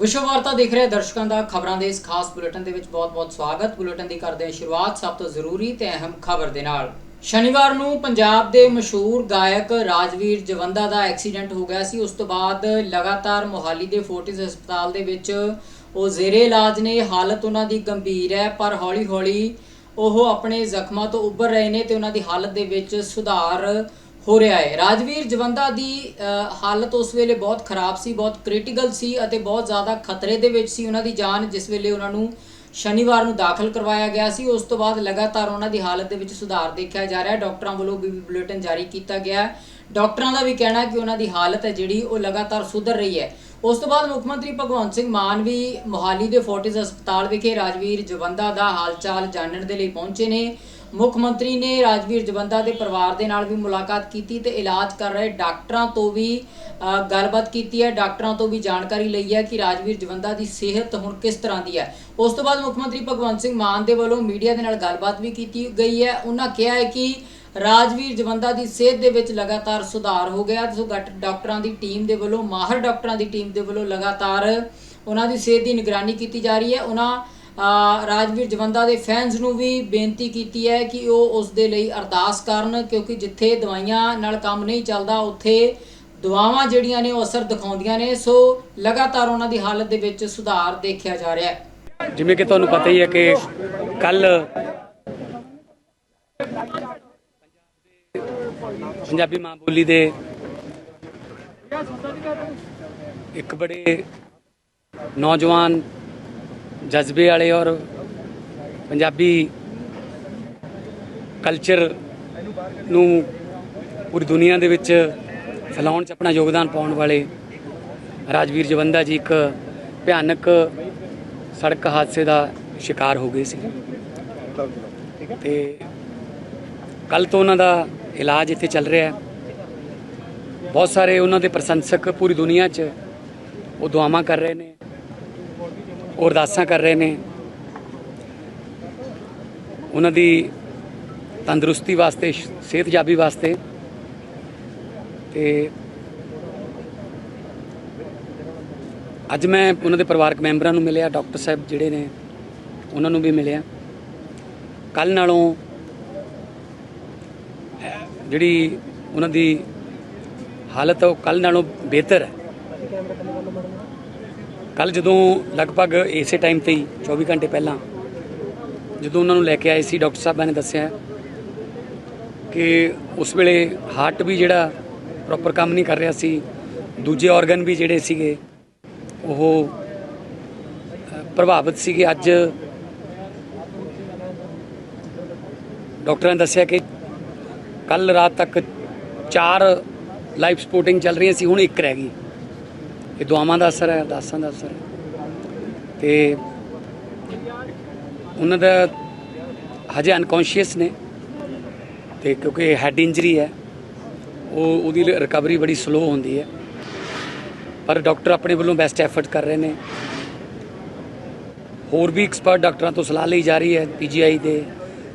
ਵਿਸ਼ਵ ਵਾਰਤਾ ਦੇਖ ਰਹੇ ਦਰਸ਼ਕਾਂ ਦਾ ਖਬਰਾਂ ਦੇ ਇਸ ਖਾਸ ਬੁਲੇਟਿਨ ਦੇ ਵਿੱਚ ਬਹੁਤ-ਬਹੁਤ ਸਵਾਗਤ। ਬੁਲੇਟਿਨ ਦੀ ਕਰਦੇ ਹਾਂ ਸ਼ੁਰੂਆਤ ਸਭ ਤੋਂ ਜ਼ਰੂਰੀ ਤੇ ਅਹਿਮ ਖਬਰ ਦੇ ਨਾਲ। ਸ਼ਨੀਵਾਰ ਨੂੰ ਪੰਜਾਬ ਦੇ ਮਸ਼ਹੂਰ ਗਾਇਕ ਰਾਜਵੀਰ ਜਵੰਦਾ ਦਾ ਐਕਸੀਡੈਂਟ ਹੋ ਗਿਆ ਸੀ। ਉਸ ਤੋਂ ਬਾਅਦ ਲਗਾਤਾਰ ਮੋਹਾਲੀ ਦੇ ਫੋਰਟਿਸ ਹਸਪਤਾਲ ਦੇ ਵਿੱਚ ਉਹ ਜ਼ੇਰੇ ਇਲਾਜ ਨੇ, ਹਾਲਤ ਉਹਨਾਂ ਦੀ ਗੰਭੀਰ ਹੈ, ਪਰ ਹੌਲੀ-ਹੌਲੀ ਉਹ ਆਪਣੇ ਜ਼ਖਮਾਂ ਤੋਂ ਉੱਭਰ ਰਹੇ ਨੇ ਤੇ ਉਹਨਾਂ ਦੀ ਹਾਲਤ ਦੇ ਵਿੱਚ ਸੁਧਾਰ ਹੋ ਰਿਹਾ ਹੈ। ਰਾਜਵੀਰ ਜਵੰਦਾ ਦੀ ਹਾਲਤ ਉਸ ਵੇਲੇ ਬਹੁਤ ਖਰਾਬ ਸੀ, ਬਹੁਤ ਕ੍ਰਿਟੀਕਲ ਸੀ ਅਤੇ ਬਹੁਤ ਜ਼ਿਆਦਾ ਖਤਰੇ ਦੇ ਵਿੱਚ ਸੀ ਉਹਨਾਂ ਦੀ ਜਾਨ, ਜਿਸ ਵੇਲੇ ਉਹਨਾਂ ਨੂੰ ਸ਼ਨੀਵਾਰ ਨੂੰ ਦਾਖਲ ਕਰਵਾਇਆ ਗਿਆ ਸੀ। ਉਸ ਤੋਂ ਬਾਅਦ ਲਗਾਤਾਰ ਉਹਨਾਂ ਦੀ ਹਾਲਤ ਦੇ ਵਿੱਚ ਸੁਧਾਰ ਦੇਖਿਆ ਜਾ ਰਿਹਾ ਹੈ। ਡਾਕਟਰਾਂ ਵੱਲੋਂ ਵੀ ਬੁਲੇਟਿਨ ਜਾਰੀ ਕੀਤਾ ਗਿਆ ਹੈ। ਡਾਕਟਰਾਂ ਦਾ ਵੀ ਕਹਿਣਾ ਕਿ ਉਹਨਾਂ ਦੀ ਹਾਲਤ ਹੈ ਜਿਹੜੀ ਉਹ ਲਗਾਤਾਰ ਸੁਧਰ ਰਹੀ ਹੈ। ਉਸ ਤੋਂ ਬਾਅਦ ਮੁੱਖ ਮੰਤਰੀ ਭਗਵੰਤ ਸਿੰਘ ਮਾਨ ਵੀ ਮੋਹਾਲੀ ਦੇ ਫੋਰਟਿਸ ਹਸਪਤਾਲ ਵਿਖੇ ਰਾਜਵੀਰ ਜਵੰਦਾ ਦਾ ਹਾਲਚਾਲ ਜਾਣਨ ਦੇ ਲਈ ਪਹੁੰਚੇ ਨੇ। ਮੁੱਖ ਮੰਤਰੀ ਨੇ ਰਾਜਵੀਰ ਜਵੰਦਾ ਦੇ ਪਰਿਵਾਰ ਦੇ ਨਾਲ ਵੀ ਮੁਲਾਕਾਤ ਕੀਤੀ ਤੇ ਇਲਾਜ ਕਰ ਰਹੇ ਡਾਕਟਰਾਂ ਤੋਂ ਵੀ ਗੱਲਬਾਤ ਕੀਤੀ ਹੈ। ਡਾਕਟਰਾਂ ਤੋਂ ਵੀ ਜਾਣਕਾਰੀ ਲਈ ਹੈ ਕਿ ਰਾਜਵੀਰ ਜਵੰਦਾ ਦੀ ਸਿਹਤ ਹੁਣ ਕਿਸ ਤਰ੍ਹਾਂ ਦੀ ਹੈ। ਉਸ ਤੋਂ ਬਾਅਦ ਮੁੱਖ ਮੰਤਰੀ ਭਗਵੰਤ ਸਿੰਘ ਮਾਨ ਦੇ ਵੱਲੋਂ ਮੀਡੀਆ ਦੇ ਨਾਲ ਗੱਲਬਾਤ ਵੀ ਕੀਤੀ ਗਈ ਹੈ। ਉਹਨਾਂ ਕਿਹਾ ਹੈ ਕਿ ਰਾਜਵੀਰ ਜਵੰਦਾ ਦੀ ਸਿਹਤ ਦੇ ਵਿੱਚ ਲਗਾਤਾਰ ਸੁਧਾਰ ਹੋ ਗਿਆ ਸੋ ਡਾਕਟਰਾਂ ਦੀ ਟੀਮ ਦੇ ਵੱਲੋਂ, ਮਾਹਰ ਡਾਕਟਰਾਂ ਦੀ ਟੀਮ ਦੇ ਵੱਲੋਂ ਲਗਾਤਾਰ ਉਹਨਾਂ ਦੀ ਸਿਹਤ ਦੀ ਨਿਗਰਾਨੀ ਕੀਤੀ ਜਾ ਰਹੀ ਹੈ। ਉਹਨਾਂ ਰਾਜਵੀਰ ਜਵੰਦਾ ਦੇ ਫੈਨਸ ਨੂੰ ਵੀ ਬੇਨਤੀ ਕੀਤੀ ਹੈ ਕਿ ਉਹ ਉਸ ਦੇ ਲਈ ਅਰਦਾਸ ਕਰਨ, ਕਿਉਂਕਿ ਜਿੱਥੇ ਦਵਾਈਆਂ ਨਾਲ ਕੰਮ ਨਹੀਂ ਚੱਲਦਾ, ਉੱਥੇ ਦੁਆਵਾਂ ਜਿਹੜੀਆਂ ਨੇ ਉਹ ਅਸਰ ਦਿਖਾਉਂਦੀਆਂ ਨੇ। ਸੋ ਲਗਾਤਾਰ ਉਹਨਾਂ ਦੀ ਹਾਲਤ ਦੇ ਵਿੱਚ ਸੁਧਾਰ ਦੇਖਿਆ ਜਾ ਰਿਹਾ ਹੈ। ਜਿਵੇਂ ਕਿ ਤੁਹਾਨੂੰ ਪਤਾ ਹੀ ਹੈ ਕਿ ਕੱਲ ਪੰਜਾਬੀ ਮਾਂ ਬੋਲੀ ਦੇ ਇੱਕ ਬੜੇ ਨੌਜਵਾਨ ਜਜ਼ਬੇ ਵਾਲੇ ਔਰ ਪੰਜਾਬੀ ਕਲਚਰ ਨੂੰ ਪੂਰੀ ਦੁਨੀਆ ਦੇ ਵਿੱਚ ਫੈਲਾਉਣ 'ਚ ਆਪਣਾ ਯੋਗਦਾਨ ਪਾਉਣ ਵਾਲੇ ਰਾਜਵੀਰ ਜਵੰਦਾ ਜੀ ਇੱਕ ਭਿਆਨਕ ਸੜਕ ਹਾਦਸੇ ਦਾ ਸ਼ਿਕਾਰ ਹੋ ਗਏ ਸੀ। ਤੇ ਕੱਲ ਤੋਂ ਉਹਨਾਂ ਦਾ ਇਲਾਜ ਇੱਥੇ ਚੱਲ ਰਿਹਾ ਹੈ। ਬਹੁਤ ਸਾਰੇ ਉਹਨਾਂ ਦੇ ਪ੍ਰਸ਼ੰਸਕ ਪੂਰੀ ਦੁਨੀਆ 'ਚ ਉਹ ਦੁਆਵਾਂ ਕਰ ਰਹੇ ਨੇ। ਉਹ ਅਰਦਾਸਾਂ ਕਰ ਰਹੇ ਨੇ। ਉਹਨਾਂ ਦੀ ਤੰਦਰੁਸਤੀ ਵਾਸਤੇ ਸਿਹਤਯਾਬੀ ਵਾਸਤੇ। ਤੇ ਅੱਜ ਮੈਂ ਉਹਨਾਂ ਦੇ ਪਰਿਵਾਰਕ ਮੈਂਬਰਾਂ ਨੂੰ ਮਿਲਿਆ, ਡਾਕਟਰ ਸਾਹਿਬ ਜਿਹੜੇ ਨੇ, ਉਹਨਾਂ ਨੂੰ ਵੀ ਮਿਲਿਆ। ਕੱਲ ਨਾਲੋਂ ਜਿਹੜੀ ਉਹਨਾਂ ਦੀ ਹਾਲਤ ਉਹ ਕੱਲ ਨਾਲੋਂ ਬਿਹਤਰ ਹੈ। ਕੱਲ ਜਦੋਂ ਲਗਭਗ ਇਸੇ ਟਾਈਮ ਤੇ ਹੀ 24 ਘੰਟੇ ਪਹਿਲਾਂ, ਜਦੋਂ ਉਹਨਾਂ ਨੂੰ ਲੈ ਕੇ ਆਏ ਸੀ, ਡਾਕਟਰ ਸਾਹਿਬਾਂ ਨੇ ਦੱਸਿਆ ਕਿ ਉਸ ਵੇਲੇ ਹਾਰਟ ਵੀ ਜਿਹੜਾ ਪ੍ਰੋਪਰ ਕੰਮ ਨਹੀਂ ਕਰ ਰਿਹਾ ਸੀ, ਦੂਜੇ ਆਰਗਨ ਵੀ ਜਿਹੜੇ ਸੀਗੇ, ਉਹ ਪ੍ਰਭਾਵਿਤ ਸੀਗੇ। ਅੱਜ ਡਾਕਟਰਾਂ ਨੇ ਦੱਸਿਆ ਕਿ ਕੱਲ ਰਾਤ ਤੱਕ ਚਾਰ ਲਾਈਫ ਸਪੋਰਟਿੰਗ ਚੱਲ ਰਹੀਆਂ ਸੀ, ਹੁਣ ਇੱਕ ਰਹਿ ਗਈ। ਇਹ ਦੁਆਵਾਂ ਦਾ ਅਸਰ ਹੈ, ਅਰਦਾਸਾਂ ਦਾ ਅਸਰ ਹੈ। ਤੇ ਉਹਨਾਂ ਦਾ ਹਜੇ ਅਨਕੌਂਸ਼ੀਅਸ ਨੇ। ਤੇ ਕਿਉਂਕਿ ਹੈਡ ਇੰਜਰੀ ਹੈ, ਉਹ ਉਹਦੀ ਰਿਕਵਰੀ ਬੜੀ ਸਲੋ ਹੁੰਦੀ ਹੈ। ਪਰ ਡਾਕਟਰ ਆਪਣੇ ਵੱਲੋਂ ਬੈਸਟ ਐਫਰਟ ਕਰ ਰਹੇ ਨੇ। ਹੋਰ ਵੀ ਐਕਸਪਰਟ ਡਾਕਟਰਾਂ ਤੋਂ ਸਲਾਹ ਲਈ ਜਾ ਰਹੀ ਹੈ ਪੀਜੀਆਈ ਦੇ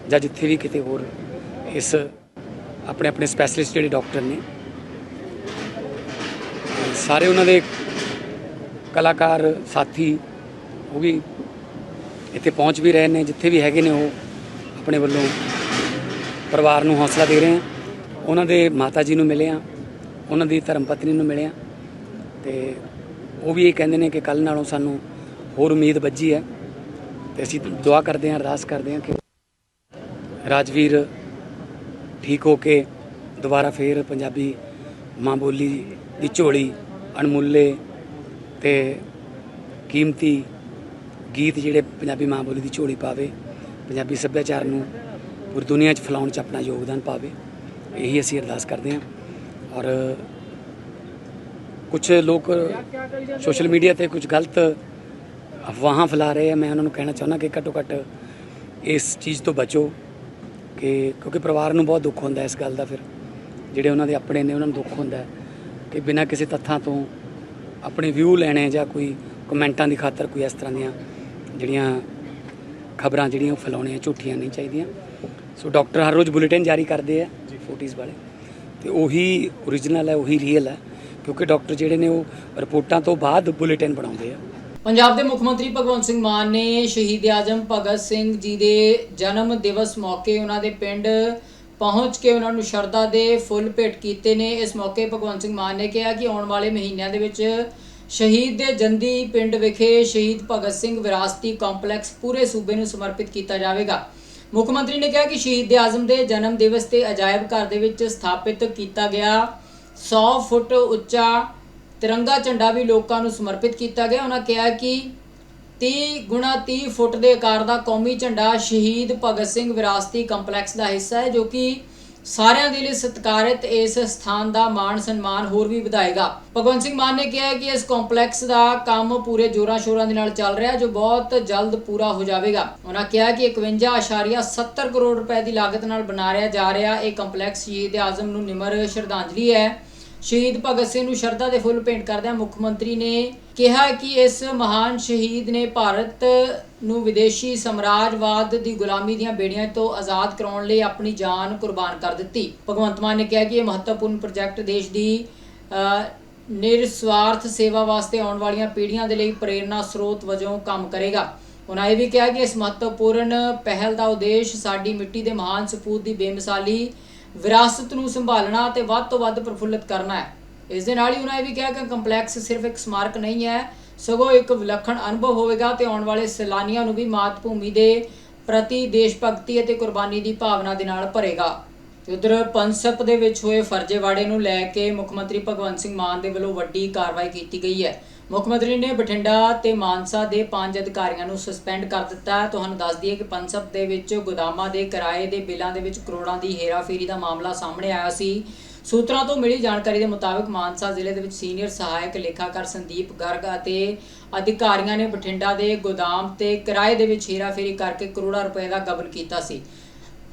ਜਾਂ ਜਿੱਥੇ ਵੀ ਕਿਤੇ ਹੋਰ। ਇਸ ਆਪਣੇ ਆਪਣੇ ਸਪੈਸ਼ਲਿਸਟ ਜਿਹੜੇ ਡਾਕਟਰ ਨੇ। ਸਾਰੇ ਉਹਨਾਂ ਦੇ ਕਲਾਕਾਰ, ਸਾਥੀ, ਉਹ ਵੀ ਇੱਥੇ ਪਹੁੰਚ ਵੀ ਰਹੇ ਨੇ, ਜਿੱਥੇ ਵੀ ਹੈਗੇ ਨੇ ਉਹ ਆਪਣੇ ਵੱਲੋਂ ਪਰਿਵਾਰ ਨੂੰ ਹੌਸਲਾ ਦੇ ਰਹੇ ਆ। ਉਹਨਾਂ ਦੇ ਮਾਤਾ ਜੀ ਨੂੰ ਮਿਲੇ ਆ, ਉਹਨਾਂ ਦੀ ਧਰਮ ਪਤਨੀ ਨੂੰ ਮਿਲੇ ਆ ਤੇ ਉਹ ਵੀ ਇਹ ਕਹਿੰਦੇ ਨੇ ਕਿ ਕੱਲ ਨਾਲੋਂ ਸਾਨੂੰ ਹੋਰ ਉਮੀਦ ਵੱਜੀ ਹੈ ਤੇ ਅਸੀਂ ਦੁਆ ਕਰਦੇ ਹਾਂ, ਅਰਦਾਸ ਕਰਦੇ ਹਾਂ ਕਿ ਰਾਜਵੀਰ ਠੀਕ ਹੋ ਕੇ ਦੁਬਾਰਾ ਫੇਰ ਪੰਜਾਬੀ ਮਾਂ ਬੋਲੀ ਦੀ ਝੋਲੀ ਅਣਮੁੱਲੇ ਤੇ ਕੀਮਤੀ ਗੀਤ ਜਿਹੜੇ ਪੰਜਾਬੀ ਮਾਂ ਬੋਲੀ ਦੀ ਝੋਲੀ ਪਾਵੇ, ਪੰਜਾਬੀ ਸੱਭਿਆਚਾਰ ਨੂੰ ਪੂਰੀ ਦੁਨੀਆ 'ਚ ਫੈਲਾਉਣ 'ਚ ਆਪਣਾ ਯੋਗਦਾਨ ਪਾਵੇ, ਇਹੀ ਅਸੀਂ ਅਰਦਾਸ ਕਰਦੇ ਹਾਂ। ਔਰ ਕੁਝ ਲੋਕ ਸੋਸ਼ਲ ਮੀਡੀਆ ਤੇ ਕੁਝ ਗਲਤ ਅਫਵਾਹਾਂ ਫੈਲਾ ਰਹੇ ਆ, ਮੈਂ ਉਹਨਾਂ ਨੂੰ ਕਹਿਣਾ ਚਾਹੁੰਦਾ ਕਿ ਘੱਟੋ ਘੱਟ ਇਸ ਚੀਜ਼ ਤੋਂ ਬਚੋ ਕਿ ਕਿਉਂਕਿ ਪਰਿਵਾਰ ਨੂੰ ਬਹੁਤ ਦੁੱਖ ਹੁੰਦਾ ਇਸ ਗੱਲ ਦਾ ਫਿਰ, ਜਿਹੜੇ ਉਹਨਾਂ ਦੇ ਆਪਣੇ ਨੇ ਉਹਨਾਂ ਨੂੰ ਦੁੱਖ ਹੁੰਦਾ ਕਿ ਬਿਨਾਂ ਕਿਸੇ ਤੱਥਾਂ ਤੋਂ ਆਪਣੇ ਵਿਊ ਲੈਣੇ ਜਾਂ ਕੋਈ ਕਮੈਂਟਾਂ ਦੀ ਖਾਤਰ ਕੋਈ ਇਸ ਤਰ੍ਹਾਂ ਦੀਆਂ ਜਿਹੜੀਆਂ ਖਬਰਾਂ ਜਿਹੜੀਆਂ ਉਹ ਫੈਲਾਉਣੀਆਂ ਝੂਠੀਆਂ ਨਹੀਂ ਚਾਹੀਦੀਆਂ। ਸੋ ਡਾਕਟਰ ਹਰ ਰੋਜ਼ ਬੁਲੇਟਿਨ ਜਾਰੀ ਕਰਦੇ ਆ ਫੋਟੀਜ਼ ਵਾਲੇ। ਤੇ ਉਹੀ ਓਰੀਜਨਲ ਹੈ, ਉਹੀ ਰੀਅਲ ਹੈ, ਕਿਉਂਕਿ ਡਾਕਟਰ ਜਿਹੜੇ ਨੇ ਉਹ ਰਿਪੋਰਟਾਂ ਤੋਂ ਬਾਅਦ ਬੁਲੇਟਿਨ ਬਣਾਉਂਦੇ ਆ। ਪੰਜਾਬ ਦੇ ਮੁੱਖ ਮੰਤਰੀ ਭਗਵੰਤ ਸਿੰਘ ਮਾਨ ਨੇ ਸ਼ਹੀਦ ਆਜ਼ਮ ਭਗਤ ਸਿੰਘ ਜੀ ਦੇ ਜਨਮ ਦਿਵਸ ਮੌਕੇ ਉਹਨਾਂ ਦੇ ਪਿੰਡ ਪਹੁੰਚ ਕੇ ਉਹਨਾਂ ਨੂੰ ਸ਼ਰਧਾ ਦੇ ਫੁੱਲ ਭੇਟ ਕੀਤੇ ਨੇ। ਇਸ ਮੌਕੇ ਭਗਵੰਤ ਸਿੰਘ ਮਾਨ ਨੇ ਕਿਹਾ ਕਿ ਆਉਣ ਵਾਲੇ ਮਹੀਨਿਆਂ ਦੇ ਵਿੱਚ ਸ਼ਹੀਦ ਦੇ ਜੰਦੀ ਪਿੰਡ ਵਿਖੇ ਸ਼ਹੀਦ ਭਗਤ ਸਿੰਘ ਵਿਰਾਸਤੀ ਕੰਪਲੈਕਸ ਪੂਰੇ ਸੂਬੇ ਨੂੰ ਸਮਰਪਿਤ ਕੀਤਾ ਜਾਵੇਗਾ। ਮੁੱਖ ਮੰਤਰੀ ਨੇ ਕਿਹਾ ਕਿ ਸ਼ਹੀਦ ਦੇ ਆਜ਼ਮ ਦੇ ਜਨਮ ਦਿਵਸ ਤੇ ਅਜਾਇਬ ਘਰ ਦੇ ਵਿੱਚ ਸਥਾਪਿਤ ਕੀਤਾ ਗਿਆ 100 ਫੁੱਟ ਉੱਚਾ ਤਿਰੰਗਾ ਝੰਡਾ ਵੀ ਲੋਕਾਂ ਨੂੰ ਸਮਰਪਿਤ ਕੀਤਾ ਗਿਆ। ਉਹਨਾਂ ਕਿਹਾ ਕਿ 30 ਗੁਣਾ 30 ਫੁੱਟ ਦੇ ਆਕਾਰ ਦਾ ਕੌਮੀ ਝੰਡਾ ਸ਼ਹੀਦ ਭਗਤ ਸਿੰਘ ਵਿਰਾਸਤੀ ਕੰਪਲੈਕਸ ਦਾ ਹਿੱਸਾ ਹੈ, ਜੋ ਕਿ ਸਾਰਿਆਂ ਦੇ ਲਈ ਸਤਿਕਾਰਿਤ ਇਸ ਸਥਾਨ ਦਾ ਮਾਣ ਸਨਮਾਨ ਹੋਰ ਵੀ ਵਧਾਏਗਾ। ਭਗਵੰਤ ਸਿੰਘ ਮਾਨ ਨੇ ਕਿਹਾ ਕਿ ਇਸ ਕੰਪਲੈਕਸ ਦਾ ਕੰਮ ਪੂਰੇ ਜੋਰਾਂ ਸ਼ੋਰਾਂ ਦੇ ਨਾਲ ਚੱਲ ਰਿਹਾ ਜੋ ਬਹੁਤ ਜਲਦ ਪੂਰਾ ਹੋ ਜਾਵੇਗਾ। ਉਹਨਾਂ ਕਿਹਾ ਕਿ 51.70 ਕਰੋੜ ਰੁਪਏ ਦੀ ਲਾਗਤ ਨਾਲ ਬਣਾ ਰਿਹਾ ਜਾ ਰਿਹਾ ਇਹ ਕੰਪਲੈਕਸ ਸ਼ਹੀਦ ਆਜ਼ਮ ਨੂੰ ਨਿਮਰ ਸ਼ਰਧਾਂਜਲੀ ਹੈ। ਸ਼ਹੀਦ ਭਗਤ ਸਿੰਘ ਨੂੰ ਸ਼ਰਧਾ ਦੇ ਫੁੱਲ ਭੇਂਟ ਕਰਦਿਆਂ ਮੁੱਖ ਮੰਤਰੀ ਨੇ ਕਿਹਾ ਕਿ ਇਸ ਮਹਾਨ ਸ਼ਹੀਦ ਨੇ ਭਾਰਤ ਨੂੰ ਵਿਦੇਸ਼ੀ ਸਮਰਾਜਵਾਦ ਦੀ ਗੁਲਾਮੀ ਦੀਆਂ ਬੇੜੀਆਂ ਤੋਂ ਆਜ਼ਾਦ ਕਰਾਉਣ ਲਈ ਆਪਣੀ ਜਾਨ ਕੁਰਬਾਨ ਕਰ ਦਿੱਤੀ। ਭਗਵੰਤ ਮਾਨ ਨੇ ਕਿਹਾ ਕਿ ਇਹ ਮਹੱਤਵਪੂਰਨ ਪ੍ਰੋਜੈਕਟ ਦੇਸ਼ ਦੀ ਨਿਰਸਵਾਰਥ ਸੇਵਾ ਵਾਸਤੇ ਆਉਣ ਵਾਲੀਆਂ ਪੀੜ੍ਹੀਆਂ ਦੇ ਲਈ ਪ੍ਰੇਰਨਾ ਸਰੋਤ ਵਜੋਂ ਕੰਮ ਕਰੇਗਾ। ਉਹਨਾਂ ਇਹ ਵੀ ਕਿਹਾ ਕਿ ਇਸ ਮਹੱਤਵਪੂਰਨ ਪਹਿਲ ਦਾ ਉਦੇਸ਼ ਸਾਡੀ ਮਿੱਟੀ ਦੇ ਮਹਾਨ ਸਪੂਤ ਦੀ ਬੇਮਿਸਾਲੀ ਵਿਰਾਸਤ ਨੂੰ ਸੰਭਾਲਣਾ ਤੇ ਵੱਧ ਤੋਂ ਵੱਧ ਪ੍ਰਫੁੱਲਤ ਕਰਨਾ ਹੈ। ਇਸ ਦੇ ਨਾਲ ਹੀ ਉਹਨਾਂ ਇਹ ਵੀ ਕਿਹਾ ਕਿ ਕੰਪਲੈਕਸ ਸਿਰਫ ਇੱਕ ਸਮਾਰਕ ਨਹੀਂ ਹੈ, ਸਗੋਂ ਇੱਕ ਵਿਲੱਖਣ ਅਨੁਭਵ ਹੋਵੇਗਾ ਤੇ ਆਉਣ ਵਾਲੇ ਸੈਲਾਨੀਆਂ ਨੂੰ ਵੀ ਮਾਤ ਭੂਮੀ ਦੇ ਪ੍ਰਤੀ ਦੇਸ਼ ਭਗਤੀ ਅਤੇ ਕੁਰਬਾਨੀ ਦੀ ਭਾਵਨਾ ਦੇ ਨਾਲ ਭਰੇਗਾ। ਤੇ ਉਧਰ ਪੰਸਪ ਦੇ ਵਿੱਚ ਹੋਏ ਫਰਜ਼ੇਵਾੜੇ ਨੂੰ ਲੈ ਕੇ ਮੁੱਖ ਮੰਤਰੀ ਭਗਵੰਤ ਸਿੰਘ ਮਾਨ ਦੇ ਵੱਲੋਂ ਵੱਡੀ ਕਾਰਵਾਈ ਕੀਤੀ ਗਈ ਹੈ। ਮੁੱਖ ਮੰਤਰੀ ਨੇ ਬਠਿੰਡਾ ਤੇ ਮਾਨਸਾ ਦੇ ਪੰਜ ਅਧਿਕਾਰੀਆਂ ਨੂੰ ਸਸਪੈਂਡ ਕਰ ਦਿੱਤਾ। ਹੈ ਤੁਹਾਨੂੰ ਦੱਸ ਦਈਏ ਕਿ ਪੰਸਪ ਦੇ ਵਿੱਚ ਗੋਦਾਮਾਂ ਦੇ ਕਿਰਾਏ ਦੇ ਬਿੱਲਾਂ ਦੇ ਵਿੱਚ ਕਰੋੜਾਂ ਦੀ ਹੇਰਾਫੇਰੀ ਦਾ ਮਾਮਲਾ ਸਾਹਮਣੇ ਆਇਆ ਸੀ। ਸੂਤਰਾਂ ਤੋਂ ਮਿਲੀ ਜਾਣਕਾਰੀ ਦੇ ਮੁਤਾਬਕ ਮਾਨਸਾ ਜ਼ਿਲ੍ਹੇ ਦੇ ਵਿੱਚ ਸੀਨੀਅਰ ਸਹਾਇਕ ਲੇਖਾਕਾਰ ਸੰਦੀਪ ਗਰਗ ਅਤੇ ਅਧਿਕਾਰੀਆਂ ਨੇ ਬਠਿੰਡਾ ਦੇ ਗੋਦਾਮ ਤੇ ਕਿਰਾਏ ਦੇ ਵਿੱਚ ਹੇਰਾਫੇਰੀ ਕਰਕੇ ਕਰੋੜਾਂ ਰੁਪਏ ਦਾ ਗਬਨ ਕੀਤਾ ਸੀ।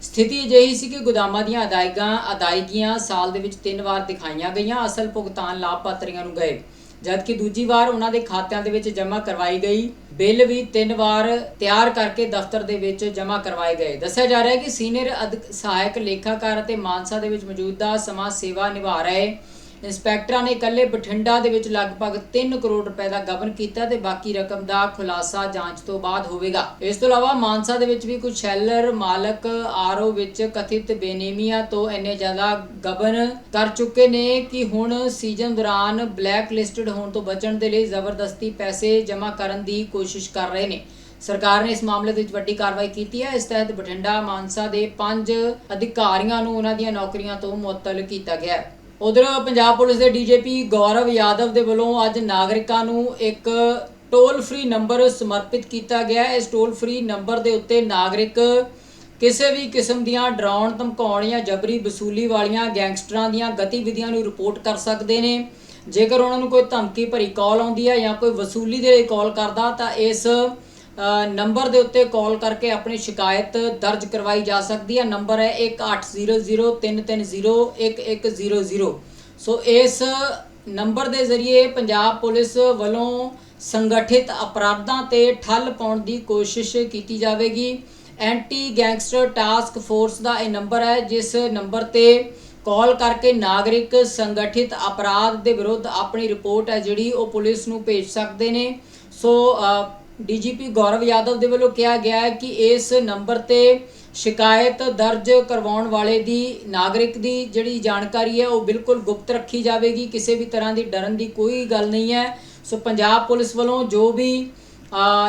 ਸਥਿਤੀ ਅਜਿਹੀ ਸੀ ਕਿ ਗੋਦਾਮਾਂ ਦੀਆਂ ਅਦਾਇਗਾਂ ਅਦਾਇਗੀਆਂ ਸਾਲ ਦੇ ਵਿੱਚ ਤਿੰਨ ਵਾਰ ਦਿਖਾਈਆਂ ਗਈਆਂ। ਅਸਲ ਭੁਗਤਾਨ ਲਾਭਪਾਤਰੀਆਂ ਨੂੰ ਗਏ। ਜਦਕਿ ਦੂਜੀ ਵਾਰ ਉਹਨਾਂ ਦੇ ਖਾਤਿਆਂ ਦੇ ਵਿੱਚ ਜਮ੍ਹਾਂ ਕਰਵਾਈ ਗਈ, ਬਿੱਲ ਵੀ ਤਿੰਨ ਵਾਰ ਤਿਆਰ ਕਰਕੇ ਦਫ਼ਤਰ ਦੇ ਵਿੱਚ ਜਮ੍ਹਾਂ ਕਰਵਾਏ ਗਏ। ਦੱਸਿਆ ਜਾ ਰਿਹਾ ਹੈ ਕਿ ਸੀਨੀਅਰ ਅਧਿਕ- ਸਹਾਇਕ ਲੇਖਾਕਾਰ ਅਤੇ ਮਾਨਸਾ ਦੇ ਵਿੱਚ ਮੌਜੂਦਾ ਸਮਾਜ ਸੇਵਾ ਨਿਭਾ ਰਹੇ ਇੰਸਪੈਕਟਰਾਂ ਨੇ ਇਕੱਲੇ ਬਠਿੰਡਾ ਦੇ ਵਿੱਚ ਲਗਭਗ 3 ਕਰੋੜ ਰੁਪਏ ਦਾ ਗਬਨ ਕੀਤਾ ਤੇ ਬਾਕੀ ਰਕਮ ਦਾ ਖੁਲਾਸਾ ਜਾਂਚ ਤੋਂ ਬਾਅਦ ਹੋਵੇਗਾ। ਇਸ ਤੋਂ ਇਲਾਵਾ ਮਾਨਸਾ ਦੇ ਵਿੱਚ ਵੀ ਕੁਝ ਸ਼ੈਲਰ ਮਾਲਕ ਆਰਓ ਵਿੱਚ ਕਥਿਤ ਬੇਨੇਮੀਆਂ ਤੋਂ ਇੰਨੇ ਜ਼ਿਆਦਾ ਗਬਨ ਕਰ ਚੁੱਕੇ ਨੇ ਕਿ ਹੁਣ ਸੀਜ਼ਨ ਦੌਰਾਨ ਬਲੈਕ ਲਿਸਟਡ ਹੋਣ ਤੋਂ ਬਚਣ ਦੇ ਲਈ ਜ਼ਬਰਦਸਤੀ ਪੈਸੇ ਜਮ੍ਹਾਂ ਕਰਨ ਦੀ ਕੋਸ਼ਿਸ਼ ਕਰ ਰਹੇ ਨੇ। ਸਰਕਾਰ ਨੇ ਇਸ ਮਾਮਲੇ ਦੇ ਵਿੱਚ ਵੱਡੀ ਕਾਰਵਾਈ ਕੀਤੀ ਹੈ। ਇਸ ਤਹਿਤ ਬਠਿੰਡਾ, ਮਾਨਸਾ ਦੇ ਪੰਜ ਅਧਿਕਾਰੀਆਂ ਨੂੰ ਉਹਨਾਂ ਦੀਆਂ ਨੌਕਰੀਆਂ ਤੋਂ ਮੁਅੱਤਲ ਕੀਤਾ ਗਿਆ ਹੈ। ਉਧਰ ਪੰਜਾਬ ਪੁਲਿਸ ਦੇ ਡੀਜੀਪੀ ਗੌਰਵ ਯਾਦਵ ਦੇ ਵੱਲੋਂ ਅੱਜ ਨਾਗਰਿਕਾਂ ਨੂੰ ਇੱਕ ਟੋਲ ਫ੍ਰੀ ਨੰਬਰ ਸਮਰਪਿਤ ਕੀਤਾ ਗਿਆ। ਹੈ ਇਸ ਟੋਲ ਫ੍ਰੀ ਨੰਬਰ ਦੇ ਉੱਤੇ ਨਾਗਰਿਕ ਕਿਸੇ ਵੀ ਕਿਸਮ ਦੀਆਂ ਡਰਾਉਣ, ਧਮਕਾਉਣ ਜਾਂ ਜਬਰੀ ਵਸੂਲੀ ਵਾਲੀਆਂ ਗੈਂਗਸਟਰਾਂ ਦੀਆਂ ਗਤੀਵਿਧੀਆਂ ਨੂੰ ਰਿਪੋਰਟ ਕਰ ਸਕਦੇ ਨੇ। ਜੇਕਰ ਉਹਨਾਂ ਨੂੰ ਕੋਈ ਧਮਕੀ ਭਰੀ ਕਾਲ ਆਉਂਦੀ ਹੈ ਜਾਂ ਕੋਈ ਵਸੂਲੀ ਦੇ ਲਈ ਕਾਲ ਕਰਦਾ ਤਾਂ ਇਸ ਨੰਬਰ ਦੇ ਉੱਤੇ ਕਾਲ ਕਰਕੇ ਆਪਣੀ ਸ਼ਿਕਾਇਤ ਦਰਜ ਕਰਵਾਈ ਜਾ ਸਕਦੀ ਹੈ। ਨੰਬਰ ਹੈ 180033011100 ਸੋ ਇਸ ਨੰਬਰ ਦੇ ਜ਼ਰੀਏ ਪੰਜਾਬ ਪੁਲਿਸ ਵੱਲੋਂ ਸੰਗਠਿਤ ਅਪਰਾਧਾਂ ਤੇ ਠੱਲ ਪਾਉਣ ਦੀ ਕੋਸ਼ਿਸ਼ ਕੀਤੀ ਜਾਵੇਗੀ। ਐਂਟੀ ਗੈਂਗਸਟਰ ਟਾਸਕ ਫੋਰਸ ਦਾ ਇਹ ਨੰਬਰ ਹੈ, ਜਿਸ ਨੰਬਰ ਤੇ ਕਾਲ ਕਰਕੇ ਨਾਗਰਿਕ ਸੰਗਠਿਤ ਅਪਰਾਧ ਦੇ ਵਿਰੁੱਧ ਆਪਣੀ ਰਿਪੋਰਟ ਹੈ, ਜਿਹੜੀ ਉਹ ਪੁਲਿਸ ਨੂੰ ਭੇਜ ਸਕਦੇ ਨੇ। ਸੋ ਡੀਜੀਪੀ ਗੌਰਵ ਯਾਦਵ ਦੇ ਵੱਲੋਂ ਕਿਹਾ ਗਿਆ ਹੈ ਕਿ ਇਸ ਨੰਬਰ ਤੇ ਸ਼ਿਕਾਇਤ ਦਰਜ ਕਰਵਾਉਣ ਵਾਲੇ ਦੀ ਨਾਗਰਿਕ ਦੀ ਜਿਹੜੀ ਜਾਣਕਾਰੀ ਹੈ, ਉਹ ਬਿਲਕੁਲ ਗੁਪਤ ਰੱਖੀ ਜਾਵੇਗੀ। ਕਿਸੇ ਵੀ ਤਰ੍ਹਾਂ ਦੀ ਡਰਨ ਦੀ ਕੋਈ ਗੱਲ ਨਹੀਂ ਹੈ। ਸੋ ਪੰਜਾਬ ਪੁਲਿਸ ਵੱਲੋਂ ਜੋ ਵੀ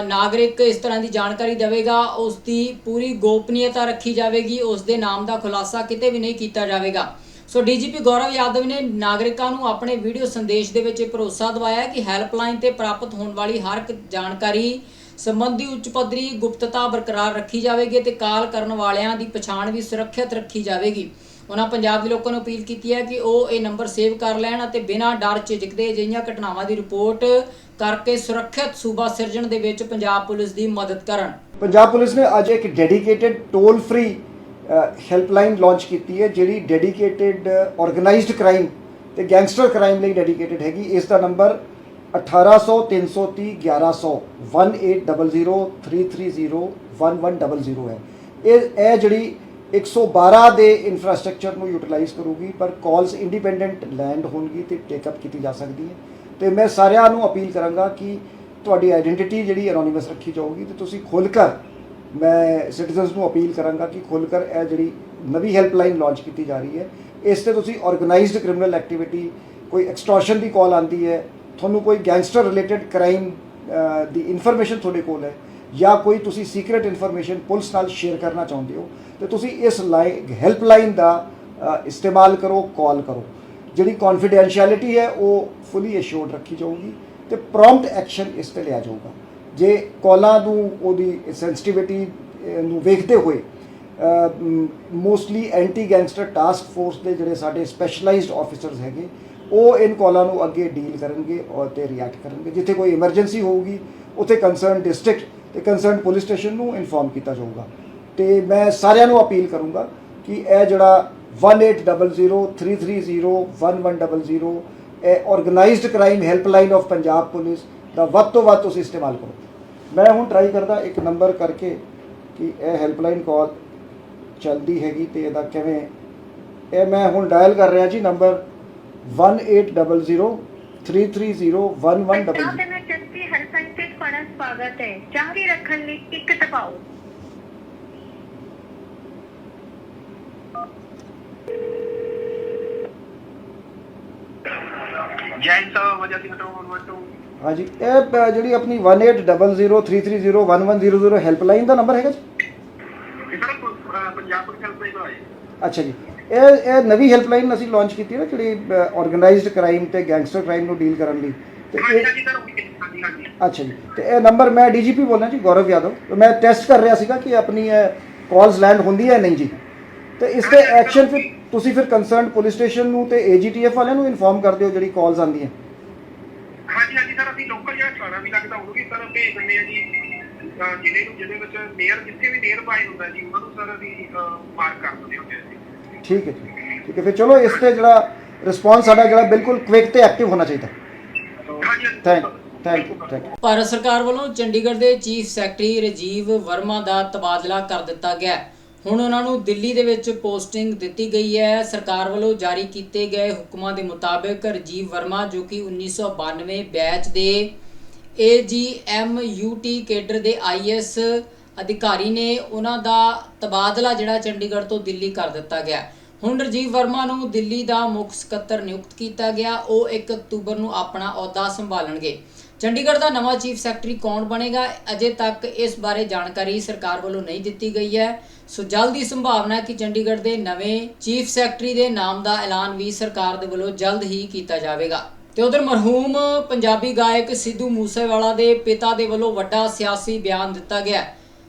ਨਾਗਰਿਕ ਇਸ ਤਰ੍ਹਾਂ ਦੀ ਜਾਣਕਾਰੀ ਦੇਵੇਗਾ, ਉਸ ਦੀ ਪੂਰੀ ਗੋਪਨੀਯਤਾ ਰੱਖੀ ਜਾਵੇਗੀ। ਉਸ ਦੇ ਨਾਮ ਦਾ ਖੁਲਾਸਾ ਕਿਤੇ ਵੀ ਨਹੀਂ ਕੀਤਾ ਜਾਵੇਗਾ। ਸੋ ਡੀਜੀਪੀ ਗੌਰਵ ਯਾਦਵ ਨੇ ਨਾਗਰਿਕਾਂ ਨੂੰ ਆਪਣੇ ਵੀਡੀਓ ਸੰਦੇਸ਼ ਦੇ ਵਿੱਚ ਇਹ ਭਰੋਸਾ ਦਿਵਾਇਆ ਕਿ ਹੈਲਪਲਾਈਨ ਤੇ ਪ੍ਰਾਪਤ ਹੋਣ ਵਾਲੀ ਹਰ ਜਾਣਕਾਰੀ ਸੰਬੰਧੀ ਉੱਚ ਪੱਧਰੀ ਗੁਪਤਤਾ ਬਰਕਰਾਰ ਰੱਖੀ ਜਾਵੇਗੀ ਤੇ ਕਾਲ ਕਰਨ ਵਾਲਿਆਂ ਦੀ ਪਛਾਣ ਵੀ ਸੁਰੱਖਿਅਤ ਰੱਖੀ ਜਾਵੇਗੀ। ਉਹਨਾਂ ਪੰਜਾਬ ਦੇ ਲੋਕਾਂ ਨੂੰ ਅਪੀਲ ਕੀਤੀ ਹੈ ਕਿ ਉਹ ਇਹ ਨੰਬਰ ਸੇਵ ਕਰ ਲੈਣ ਅਤੇ ਬਿਨਾਂ ਡਰ ਝਿਜਕਦੇ ਅਜਿਹੀਆਂ ਘਟਨਾਵਾਂ ਦੀ ਰਿਪੋਰਟ ਕਰਕੇ ਸੁਰੱਖਿਅਤ ਸੂਬਾ ਸਿਰਜਣ ਦੇ ਵਿੱਚ ਪੰਜਾਬ ਪੁਲਿਸ ਦੀ ਮਦਦ ਕਰਨ। ਪੰਜਾਬ ਪੁਲਿਸ ਨੇ ਅੱਜ ਇੱਕ dedicated toll free helpline launch ਕੀਤੀ ਹੈ, ਜਿਹੜੀ ਡੈਡੀਕੇਟਿਡ ਆਰਗੇਨਾਈਜ਼ਡ ਕ੍ਰਾਈਮ ਤੇ ਗੈਂਗਸਟਰ ਕ੍ਰਾਈਮ ਲਈ ਡੈਡੀਕੇਟਿਡ ਹੈਗੀ। ਇਸ ਦਾ ਨੰਬਰ 1800 330 1100 1803301100 ਹੈ। ਇਹ ਇਹ ਜਿਹੜੀ 112 ਦੇ ਇਨਫਰਾਸਟ੍ਰਕਚਰ ਨੂੰ ਯੂਟਿਲਾਈਜ਼ ਕਰੂਗੀ, ਪਰ ਕਾਲਸ ਇੰਡੀਪੈਂਡੈਂਟ ਲੈਂਡ ਹੋਣਗੀ ਤੇ ਟੇਕ ਅਪ ਕੀਤੀ ਜਾ ਸਕਦੀ ਹੈ। ਤੇ ਮੈਂ ਸਾਰਿਆਂ ਨੂੰ ਅਪੀਲ ਕਰਾਂਗਾ ਕਿ ਤੁਹਾਡੀ ਆਇਡੈਂਟੀਟੀ ਜਿਹੜੀ ਐਨੋਨਿਮਸ ਰੱਖੀ ਜਾਊਗੀ ਤੇ ਤੁਸੀਂ ਖੁੱਲ੍ਹ ਕਰ ਮੈਂ ਸਿਟੀਜ਼ਨਸ ਨੂੰ ਅਪੀਲ ਕਰਾਂਗਾ ਕਿ ਖੁੱਲ ਕਰ ਇਹ ਜਿਹੜੀ ਨਵੀਂ ਹੈਲਪਲਾਈਨ ਲਾਂਚ ਕੀਤੀ ਜਾ ਰਹੀ ਹੈ, ਇਸ ਤੇ ਤੁਸੀਂ ਆਰਗੇਨਾਈਜ਼ਡ ਕ੍ਰਿਮੀਨਲ ਐਕਟੀਵਿਟੀ ਕੋਈ ਐਕਸਟੋਰਸ਼ਨ ਦੀ ਕਾਲ ਆਂਦੀ ਹੈ, ਤੁਹਾਨੂੰ ਕੋਈ ਗੈਂਗਸਟਰ ਰਿਲੇਟਡ ਕ੍ਰਾਈਮ ਦੀ ਇਨਫੋਰਮੇਸ਼ਨ ਤੁਹਾਡੇ ਕੋਲ ਹੈ, ਜਾਂ ਕੋਈ ਤੁਸੀਂ ਸੀਕ੍ਰੀਟ ਇਨਫੋਰਮੇਸ਼ਨ ਪੁਲਿਸ ਨਾਲ ਸ਼ੇਅਰ ਕਰਨਾ ਚਾਹੁੰਦੇ ਹੋ, ਤੇ ਤੁਸੀਂ ਇਸ ਲਾਈਨ ਹੈਲਪਲਾਈਨ ਦਾ ਇਸਤੇਮਾਲ ਕਰੋ ਕਾਲ ਕਰੋ। ਜਿਹੜੀ ਕੌਨਫੀਡੈਂਸ਼ੀਅਲਿਟੀ ਹੈ, ਉਹ ਫੁੱਲੀ ਅਸ਼ੋਰਡ ਰੱਖੀ ਜਾਊਗੀ ਤੇ ਪ੍ਰੌਮਪਟ ਐਕਸ਼ਨ ਇਸ ਤੇ ਲਿਆ ਜਾਊਗਾ। ਜੇ ਕਾਲਾਂ ਨੂੰ ਉਹਦੀ ਸੈਂਸਿਟੀਵਿਟੀ ਨੂੰ ਵੇਖਦੇ ਹੋਏ mostly anti gangster task force ਦੇ ਜਿਹੜੇ ਸਾਡੇ ਸਪੈਸ਼ਲਾਈਜ਼ਡ ਆਫੀਸਰਸ ਹੈਗੇ, ਉਹ ਇਨ ਕਾਲਾਂ ਨੂੰ ਅੱਗੇ ਡੀਲ ਕਰਨਗੇ ਔਰ ਤੇ ਰਿਐਕਟ ਕਰਨਗੇ। ਜਿੱਥੇ ਕੋਈ ਐਮਰਜੈਂਸੀ ਹੋਊਗੀ, ਉੱਥੇ ਕੰਸਰਨ ਡਿਸਟ੍ਰਿਕਟ ਤੇ ਕੰਸਰਨ ਪੁਲਿਸ ਸਟੇਸ਼ਨ ਨੂੰ ਇਨਫੋਰਮ ਕੀਤਾ ਜਾਊਗਾ। ਤੇ ਮੈਂ ਸਾਰਿਆਂ ਨੂੰ ਅਪੀਲ ਕਰੂੰਗਾ ਕਿ ਇਹ ਜਿਹੜਾ 180033011100 ਇਹ organised crime helpline of Punjab police ਦਾ ਵੱਧ ਤੋਂ ਵੱਧ ਤੁਸੀਂ ਇਸਤੇਮਾਲ ਕਰੋ। ਮੈਂ ਹੁਣ ਟਰਾਈ ਕਰਦਾ ਇੱਕ ਨੰਬਰ ਕਰਕੇ ਕਿ ਇਹ ਹੈਲਪਲਾਈਨ ਕਾਲ ਚੱਲਦੀ ਹੈਗੀ ਤੇ ਇਹਦਾ ਕਿਵੇਂ? ਇਹ ਮੈਂ ਹੁਣ ਡਾਇਲ ਕਰ ਰਿਹਾ ਜੀ ਨੰਬਰ 180033011100 ਪੰਜਾਬ ਦੇ ਵਿੱਚ ਜਨਤੀ ਹੈਲਪਲਾਈਨ ਤੇ ਤੁਹਾਡਾ ਸਵਾਗਤ ਹੈ। ਜਾਰੀ ਰੱਖਣ ਲਈ ਇੱਕ ਦਬਾਓ। ਜੈਨ ਸਾਹਿਬ ਵਜ੍ਹਾ ਸਿੰਘ ਤੋਂ ਵਨ ਟੂ ਹਾਂਜੀ ਇਹ ਪ- ਜਿਹੜੀ ਆਪਣੀ 180033011100 ਹੈਲਪਲਾਈਨ ਦਾ ਨੰਬਰ ਹੈਗਾ ਜੀ ਇਧਰ ਪੰਜਾਬ ਪੁਲਿਸ ਹੈਲਪ ਲਾਈਨ ਆਏ ਅੱਛਾ ਜੀ। ਇਹ ਇਹ ਨਵੀਂ ਹੈਲਪਲਾਈਨ ਅਸੀਂ ਲਾਂਚ ਕੀਤੀ ਹੈ ਨਾ ਜਿਹੜੀ ਆਰਗੇਨਾਈਜ਼ਡ ਕ੍ਰਾਈਮ ਤੇ ਗੈਂਗਸਟਰ ਕ੍ਰਾਈਮ ਨੂੰ ਡੀਲ ਕਰਨ ਲਈ। ਤੇ ਹਾਂਜੀ ਇਹ ਹਾਂਜੀ ਸਰ ਹਾਂਜੀ ਹਾਂਜੀ। ਅੱਛਾ ਜੀ। ਤੇ ਇਹ ਨੰਬਰ ਮੈਂ ਡੀਜੀਪੀ ਬੋਲਣਾ ਜੀ ਗੌਰਵ ਯਾਦਵ। ਤੇ ਮੈਂ ਟੈਸਟ ਕਰ ਰਿਹਾ ਸੀਗਾ ਕਿ ਆਪਣੀ ਇਹ ਕਾਲਸ ਲੈਂਡ ਹੁੰਦੀ ਹੈ ਨਹੀਂ ਜੀ। ਤੇ ਇਸ ਤੇ ਐਕਸ਼ਨ ਫਿਰ ਤੁਸੀਂ ਫਿਰ ਕੰਸਰਨਡ ਪੁਲਿਸ ਸਟੇਸ਼ਨ ਨੂੰ ਤੇ ਏਜੀਟੀਐਫ ਵਾਲਿਆਂ ਨੂੰ ਇਨਫੋਰਮ ਕਰ ਦਿਓ ਜਿਹੜੀ ਕਾਲਸ ਆਉਂਦੀਆਂ। ਸਰ ਥਾਣਾ ਵੀ ਲੱਗਦਾ ਉਹਨੂੰ ਵੀ ਸਰ ਭੇਜ ਦਿੰਦੇ ਆ ਜੀ। ਜ਼ਿਲ੍ਹੇ ਨੂੰ ਜਿਹਦੇ ਵਿੱਚ ਮੇਅਰ ਜਿੱਥੇ ਵੀ ਨੀਅਰ ਬਾਈ ਹੁੰਦਾ ਜੀ ਉਹਨਾਂ ਨੂੰ ਸਰ ਅਸੀਂ ਮਾਰਕ ਕਰ ਦਿੰਦੇ ਹੁੰਦੇ ਆ ਜੀ। ਠੀਕ ਹੈ ਜੀ। ਠੀਕ ਹੈ ਫਿਰ ਚਲੋ ਇਸ ਤੇ ਜਿਹੜਾ ਰਿਸਪੌਂਸ ਸਾਡਾ ਜਿਹੜਾ ਬਿਲਕੁਲ ਕੁਇਕ ਤੇ ਐਕਟਿਵ ਹੋਣਾ ਚਾਹੀਦਾ। ਥੈਂਕ ਥੈਂਕ ਯੂ ਭਾਰਤ ਸਰਕਾਰ ਵੱਲੋਂ ਚੰਡੀਗੜ੍ਹ ਦੇ ਚੀਫ ਸੈਕਟਰੀ ਰਜੀਵ ਵਰਮਾ ਦਾ ਤਬਾਦਲਾ ਕਰ ਦਿੱਤਾ ਗਿਆ। ਹੁਣ ਉਹਨਾਂ ਨੂੰ ਦਿੱਲੀ ਦੇ ਵਿੱਚ ਪੋਸਟਿੰਗ ਦਿੱਤੀ ਗਈ ਹੈ। ਸਰਕਾਰ ਵੱਲੋਂ ਜਾਰੀ ਕੀਤੇ ਗਏ ਹੁਕਮਾਂ ਦੇ ਮੁਤਾਬਕ ਰਜੀਵ ਵਰਮਾ ਜੋ ਕਿ 1992 ਬੈਚ ਦੇ AGMUT ਕੇਡਰ ਦੇ IS ਅਧਿਕਾਰੀ ਨੇ ਉਹਨਾਂ ਦਾ ਤਬਾਦਲਾ ਜਿਹੜਾ ਚੰਡੀਗੜ੍ਹ ਤੋਂ ਦਿੱਲੀ ਕਰ ਦਿੱਤਾ ਗਿਆ। ਹੁਣ ਰਜੀਵ ਵਰਮਾ ਨੂੰ ਦਿੱਲੀ ਦਾ ਮੁੱਖ ਸਕੱਤਰ ਨਿਯੁਕਤ ਕੀਤਾ ਗਿਆ। ਉਹ 1 ਅਕਤੂਬਰ ਨੂੰ ਆਪਣਾ ਅਹੁਦਾ ਸੰਭਾਲਣਗੇ। ਚੰਡੀਗੜ੍ਹ ਦਾ ਨਵਾਂ ਚੀਫ ਸੈਕਟਰੀ ਕੌਣ ਬਣੇਗਾ, ਅਜੇ ਤੱਕ ਇਸ ਬਾਰੇ ਜਾਣਕਾਰੀ ਸਰਕਾਰ ਵੱਲੋਂ ਨਹੀਂ ਦਿੱਤੀ ਗਈ ਹੈ। ਸੋ ਜਲਦ ਹੀ ਸੰਭਾਵਨਾ ਹੈ ਕਿ ਚੰਡੀਗੜ੍ਹ ਦੇ ਨਵੇਂ ਚੀਫ ਸੈਕਟਰੀ ਦੇ ਨਾਮ ਦਾ ਐਲਾਨ ਵੀ ਸਰਕਾਰ ਦੇ ਵੱਲੋਂ ਜਲਦ ਹੀ ਕੀਤਾ ਜਾਵੇਗਾ। ਤੇ ਉਧਰ ਮਰਹੂਮ ਪੰਜਾਬੀ ਗਾਇਕ ਸਿੱਧੂ ਮੂਸੇਵਾਲਾ ਦੇ ਪਿਤਾ ਦੇ ਵੱਲੋਂ ਵੱਡਾ ਸਿਆਸੀ ਬਿਆਨ ਦਿੱਤਾ ਗਿਆ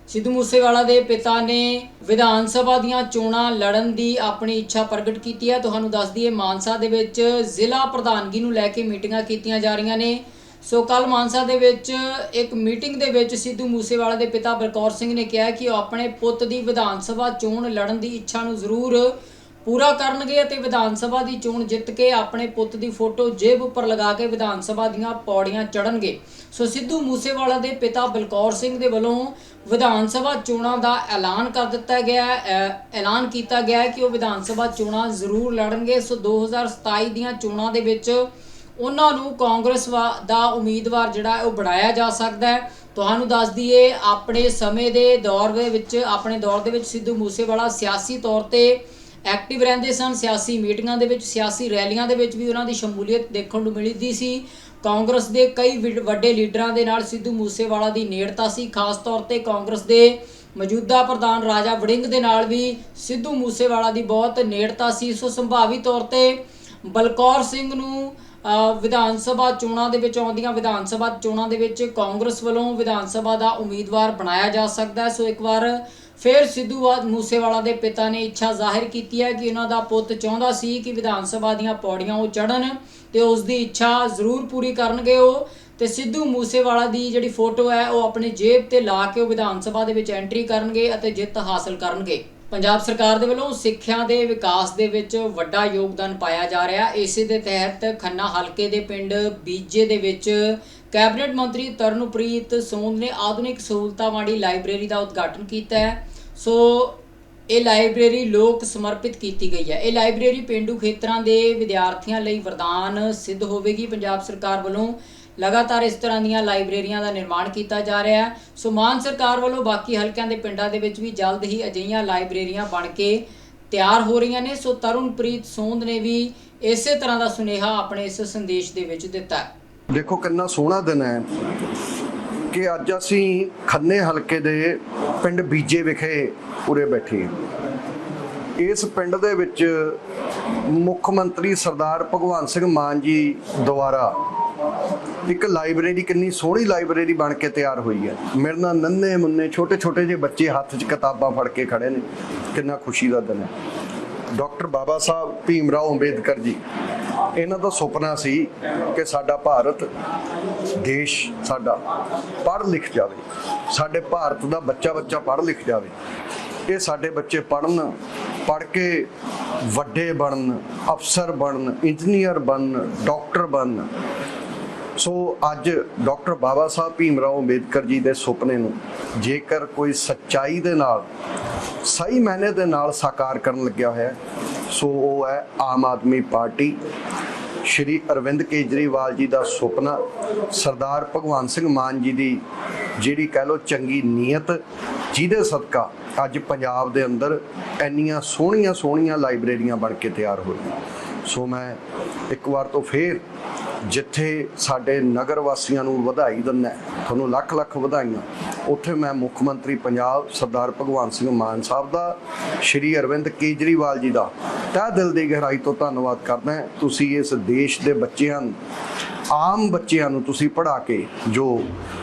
ਸਿੱਧੂ ਮੂਸੇਵਾਲਾ ਦੇ ਪਿਤਾ ਨੇ ਵਿਧਾਨ ਸਭਾ ਦੀਆਂ ਚੋਣਾਂ ਲੜਨ ਦੀ ਆਪਣੀ ਇੱਛਾ ਪ੍ਰਗਟ ਕੀਤੀ ਹੈ। ਤੁਹਾਨੂੰ ਦੱਸ ਦਈਏ, ਮਾਨਸਾ ਦੇ ਵਿੱਚ ਜ਼ਿਲ੍ਹਾ ਪ੍ਰਧਾਨਗੀ ਨੂੰ ਲੈ ਕੇ ਮੀਟਿੰਗਾਂ ਕੀਤੀਆਂ ਜਾ ਰਹੀਆਂ ਨੇ। ਸੋ ਕੱਲ ਮਾਨਸਾ ਦੇ ਵਿੱਚ ਇੱਕ ਮੀਟਿੰਗ ਦੇ ਵਿੱਚ ਸਿੱਧੂ ਮੂਸੇਵਾਲਾ ਦੇ ਪਿਤਾ ਬਲਕੌਰ ਸਿੰਘ ਨੇ ਕਿਹਾ ਕਿ ਉਹ ਆਪਣੇ ਪੁੱਤ ਦੀ ਵਿਧਾਨ ਸਭਾ ਚੋਣ ਲੜਨ ਦੀ ਇੱਛਾ ਨੂੰ ਜ਼ਰੂਰ ਪੂਰਾ ਕਰਨਗੇ ਅਤੇ ਵਿਧਾਨ ਸਭਾ ਦੀ ਚੋਣ ਜਿੱਤ ਕੇ ਆਪਣੇ ਪੁੱਤ ਦੀ ਫੋਟੋ ਜੇਬ ਉੱਪਰ ਲਗਾ ਕੇ ਵਿਧਾਨ ਸਭਾ ਦੀਆਂ ਪੌੜੀਆਂ ਚੜਨਗੇ ਸੋ ਸਿੱਧੂ ਮੂਸੇਵਾਲਾ ਦੇ ਪਿਤਾ ਬਲਕੌਰ ਸਿੰਘ ਦੇ ਵੱਲੋਂ ਵਿਧਾਨ ਸਭਾ ਚੋਣਾਂ ਦਾ ਐਲਾਨ ਕਰ ਦਿੱਤਾ ਗਿਆ ਐਲਾਨ ਕੀਤਾ ਗਿਆ ਹੈ ਕਿ ਉਹ ਵਿਧਾਨ ਸਭਾ ਚੋਣਾਂ ਜ਼ਰੂਰ ਲੜਨਗੇ। ਸੋ 2027 ਦੀਆਂ ਚੋਣਾਂ ਦੇ ਵਿੱਚ ਉਹਨਾਂ ਨੂੰ ਕਾਂਗਰਸ ਵਾ- ਦਾ ਉਮੀਦਵਾਰ ਜਿਹੜਾ ਉਹ ਬਣਾਇਆ ਜਾ ਸਕਦਾ ਹੈ। ਤੁਹਾਨੂੰ ਦੱਸ ਦਈਏ, ਆਪਣੇ ਸਮੇਂ ਦੇ ਦੌਰ ਦੇ ਵਿੱਚ, ਆਪਣੇ ਦੌਰ ਦੇ ਵਿੱਚ ਸਿੱਧੂ ਮੂਸੇਵਾਲਾ ਸਿਆਸੀ ਤੌਰ ਤੇ ਐਕਟਿਵ ਰਹਿੰਦੇ ਸਨ, ਸਿਆਸੀ ਮੀਟਿੰਗਾਂ ਦੇ ਵਿੱਚ, ਸਿਆਸੀ ਰੈਲੀਆਂ ਦੇ ਵਿੱਚ ਵੀ ਉਹਨਾਂ ਦੀ ਸ਼ਮੂਲੀਅਤ ਦੇਖਣ ਨੂੰ ਮਿਲਦੀ ਸੀ। ਕਾਂਗਰਸ ਦੇ ਕਈ ਵਿਡ- ਵੱਡੇ ਲੀਡਰਾਂ ਦੇ ਨਾਲ ਸਿੱਧੂ ਮੂਸੇਵਾਲਾ ਦੀ ਨੇੜਤਾ ਸੀ। ਖਾਸ ਤੌਰ ਤੇ ਕਾਂਗਰਸ ਦੇ ਮੌਜੂਦਾ ਪ੍ਰਧਾਨ ਰਾਜਾ ਵੜਿੰਗ ਦੇ ਨਾਲ ਵੀ ਸਿੱਧੂ ਮੂਸੇਵਾਲਾ ਦੀ ਬਹੁਤ ਨੇੜਤਾ ਸੀ। ਸੋ ਸੰਭਾਵੀ ਤੌਰ ਤੇ ਬਲਕੌਰ ਸਿੰਘ ਨੂੰ ਵਿਧਾਨ ਸਭਾ ਚੋਣਾਂ ਦੇ ਵਿੱਚ, ਆਉਂਦੀਆਂ ਵਿਧਾਨ ਸਭਾ ਚੋਣਾਂ ਦੇ ਵਿੱਚ ਕਾਂਗਰਸ ਵੱਲੋਂ ਵਿਧਾਨ ਸਭਾ ਦਾ ਉਮੀਦਵਾਰ ਬਣਾਇਆ ਜਾ ਸਕਦਾ ਹੈ। ਸੋ ਇੱਕ ਵਾਰ ਫਿਰ ਸਿੱਧੂ ਮੂਸੇਵਾਲਾ ਦੇ ਪਿਤਾ ਨੇ ਇੱਛਾ ਜ਼ਾਹਿਰ ਕੀਤੀ ਹੈ ਕਿ ਉਹਨਾਂ ਦਾ ਪੁੱਤ ਚਾਹੁੰਦਾ ਸੀ ਕਿ ਵਿਧਾਨ ਸਭਾ ਦੀਆਂ ਪੌੜੀਆਂ ਉਹ ਚੜਨ ਤੇ ਉਸ ਦੀ ਇੱਛਾ ਜ਼ਰੂਰ ਪੂਰੀ ਕਰਨਗੇ ਉਹ। ਤੇ ਸਿੱਧੂ ਮੂਸੇਵਾਲਾ ਦੀ ਜਿਹੜੀ ਫੋਟੋ ਹੈ, ਉਹ ਆਪਣੀ ਜੇਬ ਤੇ ਲਾ ਕੇ ਉਹ ਵਿਧਾਨ ਸਭਾ ਦੇ ਵਿੱਚ ਐਂਟਰੀ ਕਰਨਗੇ ਅਤੇ ਜਿੱਤ ਹਾਸਲ ਕਰਨਗੇ। ਪੰਜਾਬ ਸਰਕਾਰ ਦੇ ਵੱਲੋਂ ਸਿੱਖਿਆ ਦੇ ਵਿਕਾਸ ਦੇ ਵਿੱਚ ਵੱਡਾ ਯੋਗਦਾਨ ਪਾਇਆ ਜਾ ਰਿਹਾ। ਇਸੇ ਦੇ ਤਹਿਤ ਖੰਨਾ ਹਲਕੇ ਦੇ ਪਿੰਡ ਬੀਜੇ ਦੇ ਵਿੱਚ ਕੈਬਨਿਟ ਮੰਤਰੀ ਤਰਨਪ੍ਰੀਤ ਸੋਂਦ ਨੇ ਆਧੁਨਿਕ ਸਹੂਲਤਾਂ ਵਾਲੀ ਲਾਇਬ੍ਰੇਰੀ ਦਾ ਉਦਘਾਟਨ ਕੀਤਾ ਹੈ। ਸੋ ਇਹ ਲਾਇਬ੍ਰੇਰੀ ਲੋਕ ਸਮਰਪਿਤ ਕੀਤੀ ਗਈ ਹੈ। ਇਹ ਲਾਇਬ੍ਰੇਰੀ ਪਿੰਡੂ ਖੇਤਰਾਂ ਦੇ ਵਿਦਿਆਰਥੀਆਂ ਲਈ ਵਰਦਾਨ ਸਿੱਧ ਹੋਵੇਗੀ। ਪੰਜਾਬ ਸਰਕਾਰ ਵੱਲੋਂ ਲਗਾਤਾਰ ਇਸ ਤਰ੍ਹਾਂ ਦੀਆਂ ਲਾਇਬ੍ਰੇਰੀਆਂ ਦਾ ਨਿਰਮਾਣ ਕੀਤਾ ਜਾ ਰਿਹਾ ਹੈ। ਸੋ ਮਾਨ ਸਰਕਾਰ ਵੱਲੋਂ ਬਾਕੀ ਹਲਕਿਆਂ ਦੇ ਪਿੰਡਾਂ ਦੇ ਵਿੱਚ ਵੀ ਜਲਦ ਹੀ ਅਜਿਹੀਆਂ ਲਾਇਬ੍ਰੇਰੀਆਂ ਬਣ ਕੇ ਤਿਆਰ ਹੋ ਰਹੀਆਂ ਨੇ। ਸੋ ਤਰੁਣਪ੍ਰੀਤ ਸੋਂਦ ਨੇ ਵੀ ਇਸੇ ਤਰ੍ਹਾਂ ਦਾ ਸੁਨੇਹਾ ਆਪਣੇ ਇਸ ਸੰਦੇਸ਼ ਦੇ ਵਿੱਚ ਦਿੱਤਾ ਹੈ। ਦੇਖੋ ਕਿੰਨਾ ਸੋਹਣਾ ਦਿਨ ਹੈ ਕਿ ਅੱਜ ਅਸੀਂ ਖੰਨੇ ਹਲਕੇ ਦੇ ਪਿੰਡ ਬੀਜੇ ਵਿਖੇ ਉਰੇ ਬੈਠੇ ਇਸ ਪਿੰਡ ਦੇ ਵਿੱਚ ਮੁੱਖ ਮੰਤਰੀ ਸਰਦਾਰ ਭਗਵੰਤ ਸਿੰਘ ਮਾਨ ਜੀ ਦੁਆਰਾ ਇੱਕ ਲਾਇਬ੍ਰੇਰੀ, ਕਿੰਨੀ ਸੋਹਣੀ ਲਾਇਬ੍ਰੇਰੀ ਬਣ ਕੇ ਤਿਆਰ ਹੋਈ ਹੈ। ਮੇਰੇ ਨਾਲ ਨੰਨੇ ਮੁੰਨੇ ਛੋਟੇ ਛੋਟੇ ਜਿਹੇ ਬੱਚੇ ਹੱਥ 'ਚ ਕਿਤਾਬਾਂ ਫੜ ਕੇ ਖੜੇ ਨੇ। ਕਿੰਨਾ ਖੁਸ਼ੀ ਦਾ ਦਿਨ ਹੈ। ਡਾਕਟਰ ਬਾਬਾ ਸਾਹਿਬ ਭੀਮ ਰਾਓ ਅੰਬੇਦਕਰ ਜੀ। ਇਹਨਾਂ ਦਾ ਸੁਪਨਾ ਸੀ ਕਿ ਸਾਡਾ ਭਾਰਤ ਦੇਸ਼ ਸਾਡਾ ਪੜ੍ਹ ਲਿਖ ਜਾਵੇ, ਸਾਡੇ ਭਾਰਤ ਦਾ ਬੱਚਾ ਬੱਚਾ ਪੜ੍ਹ ਲਿਖ ਜਾਵੇ, ਇਹ ਸਾਡੇ ਬੱਚੇ ਪੜ੍ਹਨ, ਪੜ੍ਹ ਕੇ ਵੱਡੇ ਬਣਨ, ਅਫਸਰ ਬਣਨ, ਇੰਜੀਨੀਅਰ ਬਣਨ, ਡਾਕਟਰ ਬਣਨ। ਸੋ ਅੱਜ ਡਾਕਟਰ ਬਾਬਾ ਸਾਹਿਬ ਭੀਮ ਰਾਓ ਅੰਬੇਦਕਰ ਜੀ ਦੇ ਸੁਪਨੇ ਨੂੰ ਜੇਕਰ ਕੋਈ ਸੱਚਾਈ ਦੇ ਨਾਲ, ਸਹੀ ਮਾਇਨੇ ਦੇ ਨਾਲ ਸਾਕਾਰ ਕਰਨ ਲੱਗਿਆ ਹੋਇਆ ਸੋ ਉਹ ਹੈ ਆਮ ਆਦਮੀ ਪਾਰਟੀ। ਸ਼੍ਰੀ ਅਰਵਿੰਦ ਕੇਜਰੀਵਾਲ ਜੀ ਦਾ ਸੁਪਨਾ, ਸਰਦਾਰ ਭਗਵੰਤ ਸਿੰਘ ਮਾਨ ਜੀ ਦੀ ਜਿਹੜੀ ਕਹਿ ਲੋ ਚੰਗੀ ਨੀਅਤ, ਜਿਹਦੇ ਸਦਕਾ ਅੱਜ ਪੰਜਾਬ ਦੇ ਅੰਦਰ ਇੰਨੀਆਂ ਸੋਹਣੀਆਂ ਸੋਹਣੀਆਂ ਲਾਇਬ੍ਰੇਰੀਆਂ ਬਣ ਕੇ ਤਿਆਰ ਹੋਈਆਂ ਸੋ ਮੈਂ ਇੱਕ ਵਾਰ ਤੋਂ ਫੇਰ ਜਿੱਥੇ ਸਾਡੇ ਨਗਰ ਵਾਸੀਆਂ ਨੂੰ ਵਧਾਈ ਦਿੰਦਾ, ਤੁਹਾਨੂੰ ਲੱਖ ਲੱਖ ਵਧਾਈਆਂ। ਉੱਥੇ ਮੈਂ ਮੁੱਖ ਮੰਤਰੀ ਪੰਜਾਬ ਸਰਦਾਰ ਭਗਵੰਤ ਸਿੰਘ ਮਾਨ ਸਾਹਿਬ ਦਾ, ਸ਼੍ਰੀ ਅਰਵਿੰਦ ਕੇਜਰੀਵਾਲ ਜੀ ਦਾ। ਤਹਿ ਦਿਲ ਦੀ ਗਹਿਰਾਈ ਤੋਂ ਧੰਨਵਾਦ ਕਰਦਾ ਤੁਸੀਂ ਇਸ ਦੇਸ਼ ਦੇ ਬੱਚਿਆਂ ਨੂੰ, ਆਮ ਬੱਚਿਆਂ ਨੂੰ ਤੁਸੀਂ ਪੜ੍ਹਾ ਕੇ ਜੋ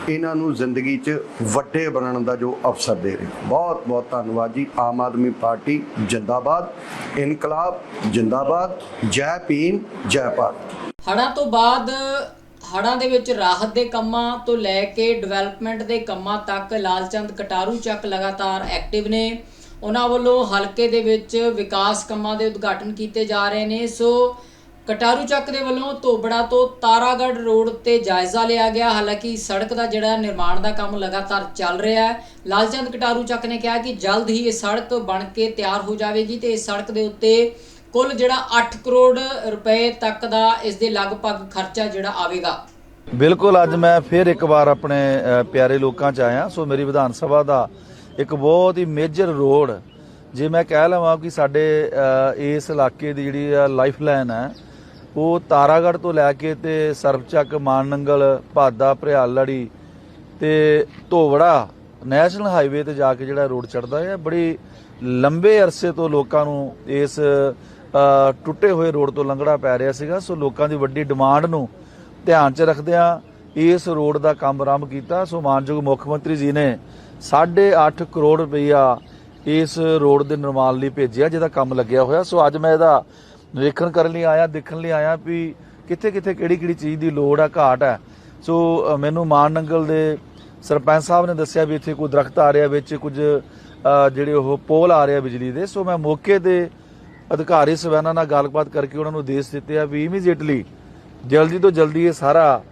ਇਹਨਾਂ ਨੂੰ ਜ਼ਿੰਦਗੀ 'ਚ ਵੱਡੇ ਬਣਨ ਦਾ ਜੋ ਅਵਸਰ ਦੇ ਰਹੇ ਹੋ। ਬਹੁਤ ਬਹੁਤ ਧੰਨਵਾਦ ਜੀ। ਆਮ ਆਦਮੀ ਪਾਰਟੀ ਜਿੰਦਾਬਾਦ, ਇਨਕਲਾਬ ਜਿੰਦਾਬਾਦ, ਜੈ ਭੀਮ, ਜੈ ਭਾਰਤ। ਹੜ੍ਹਾਂ ਤੋਂ ਬਾਅਦ ਹੜ੍ਹਾਂ ਦੇ ਵਿੱਚ ਰਾਹਤ ਦੇ ਕੰਮਾਂ ਤੋਂ ਲੈ ਕੇ ਡਿਵੈਲਪਮੈਂਟ ਦੇ ਕੰਮਾਂ ਤੱਕ ਲਾਲਚੰਦ ਕਟਾਰੂ ਚੱਕ ਲਗਾਤਾਰ ਐਕਟਿਵ ਨੇ। ਉਹਨਾਂ ਵੱਲੋਂ ਹਲਕੇ ਦੇ ਵਿੱਚ ਵਿਕਾਸ ਕੰਮਾਂ ਦੇ ਉਦਘਾਟਨ ਕੀਤੇ ਜਾ ਰਹੇ ਨੇ। ਸੋ ਕਟਾਰੂ ਚੱਕ ਦੇ ਵੱਲੋਂ ਧੋਬੜਾ ਤੋਂ ਤਾਰਾਗੜ੍ਹ ਰੋਡ ਤੇ ਜਾਇਜ਼ਾ ਲਿਆ ਗਿਆ। ਹਾਲਾਂਕਿ ਸੜਕ ਦਾ ਜਿਹੜਾ ਨਿਰਮਾਣ ਦਾ ਕੰਮ ਲਗਾਤਾਰ ਚੱਲ ਰਿਹਾ ਹੈ। ਲਾਲਚੰਦ ਕਟਾਰੂ ਚੱਕ ਨੇ ਕਿਹਾ ਕਿ ਜਲਦ ਹੀ ਇਹ ਸੜਕ ਬਣ ਕੇ ਤਿਆਰ ਹੋ ਜਾਵੇਗੀ ਤੇ ਇਸ ਸੜਕ ਦੇ ਉੱਤੇ ਕੁੱਲ ਜਿਹੜਾ 8 ਕਰੋੜ ਰੁਪਏ ਤੱਕ ਦਾ ਇਸ ਦੇ ਲਗਭਗ ਖਰਚਾ ਜਿਹੜਾ ਆਵੇਗਾ। ਬਿਲਕੁਲ, ਅੱਜ ਮੈਂ ਫਿਰ ਇੱਕ ਵਾਰ ਆਪਣੇ ਪਿਆਰੇ ਲੋਕਾਂ 'ਚ ਆਇਆ। ਸੋ ਮੇਰੀ ਵਿਧਾਨ ਸਭਾ ਦਾ ਇੱਕ ਬਹੁਤ ਹੀ ਮੇਜਰ ਰੋਡ, ਜੇ ਮੈਂ ਕਹਿ ਲਵਾਂ ਕਿ ਸਾਡੇ ਇਸ ਇਲਾਕੇ ਦੀ ਜਿਹੜੀ ਲਾਈਫ ਲਾਈਨ ਹੈ, ਉਹ ਤਾਰਾਗੜ੍ਹ ਤੋਂ ਲੈ ਕੇ ਤੇ ਸਰਬਚੱਕ, ਮਾਨਨੰਗਲ, ਭਾਦਾ, ਭਰਿਆਲੜੀ ਤੇ ਧੋਵੜਾ ਨੈਸ਼ਨਲ ਹਾਈਵੇ ਤੇ ਜਾ ਕੇ ਜਿਹੜਾ ਰੋਡ ਚੜਦਾ ਹੈ ਬੜੀ ਲੰਬੇ ਅਰਸੇ ਤੋਂ ਲੋਕਾਂ ਨੂੰ ਇਸ ਟੁੱਟੇ ਹੋਏ ਰੋਡ ਤੋਂ ਲੰਘਣਾ ਪੈ ਰਿਹਾ ਸੀਗਾ। ਸੋ ਲੋਕਾਂ ਦੀ ਵੱਡੀ ਡਿਮਾਂਡ ਨੂੰ ਧਿਆਨ 'ਚ ਰੱਖਦਿਆਂ ਇਸ ਰੋਡ ਦਾ ਕੰਮ ਆਰੰਭ ਕੀਤਾ। ਸੋ ਮਾਨਯੋਗ ਮੁੱਖ ਮੰਤਰੀ ਜੀ ਨੇ 8.5 ਕਰੋੜ ਰੁਪਈਆ ਇਸ ਰੋਡ ਦੇ ਨਿਰਮਾਣ ਲਈ ਭੇਜਿਆ, ਜਿਹਦਾ ਕੰਮ ਲੱਗਿਆ ਹੋਇਆ। ਸੋ ਅੱਜ ਮੈਂ ਇਹਦਾ ਨਿਰੀਖਣ ਕਰਨ ਲਈ ਆਇਆ, ਦੇਖਣ ਲਈ ਆਇਆ ਵੀ ਕਿੱਥੇ ਕਿੱਥੇ ਕਿਹੜੀ ਕਿਹੜੀ ਚੀਜ਼ ਦੀ ਲੋੜ ਆ, ਘਾਟ ਹੈ ਸੋ ਮੈਨੂੰ ਮਾਨ ਨੰਗਲ ਦੇ ਸਰਪੰਚ ਸਾਹਿਬ ਨੇ ਦੱਸਿਆ ਵੀ ਇੱਥੇ ਕੋਈ ਦਰਖਤ ਆ ਰਿਹਾ, ਵਿੱਚ ਕੁਝ ਜਿਹੜੇ ਉਹ ਪੋਲ ਆ ਰਿਹਾ ਬਿਜਲੀ ਦੇ। ਸੋ ਮੈਂ ਮੌਕੇ ਦੇ ਅਧਿਕਾਰੀ ਸਵੈਨਾਂ ਨਾਲ ਗੱਲਬਾਤ ਕਰਕੇ ਉਹਨਾਂ ਨੂੰ ਦੇਸ਼ ਦਿੱਤੇ ਆ ਵੀ ਇਮੀਡੀਏਟਲੀ ਜਲਦੀ ਤੋਂ ਜਲਦੀ ਇਹ ਸਾਰਾ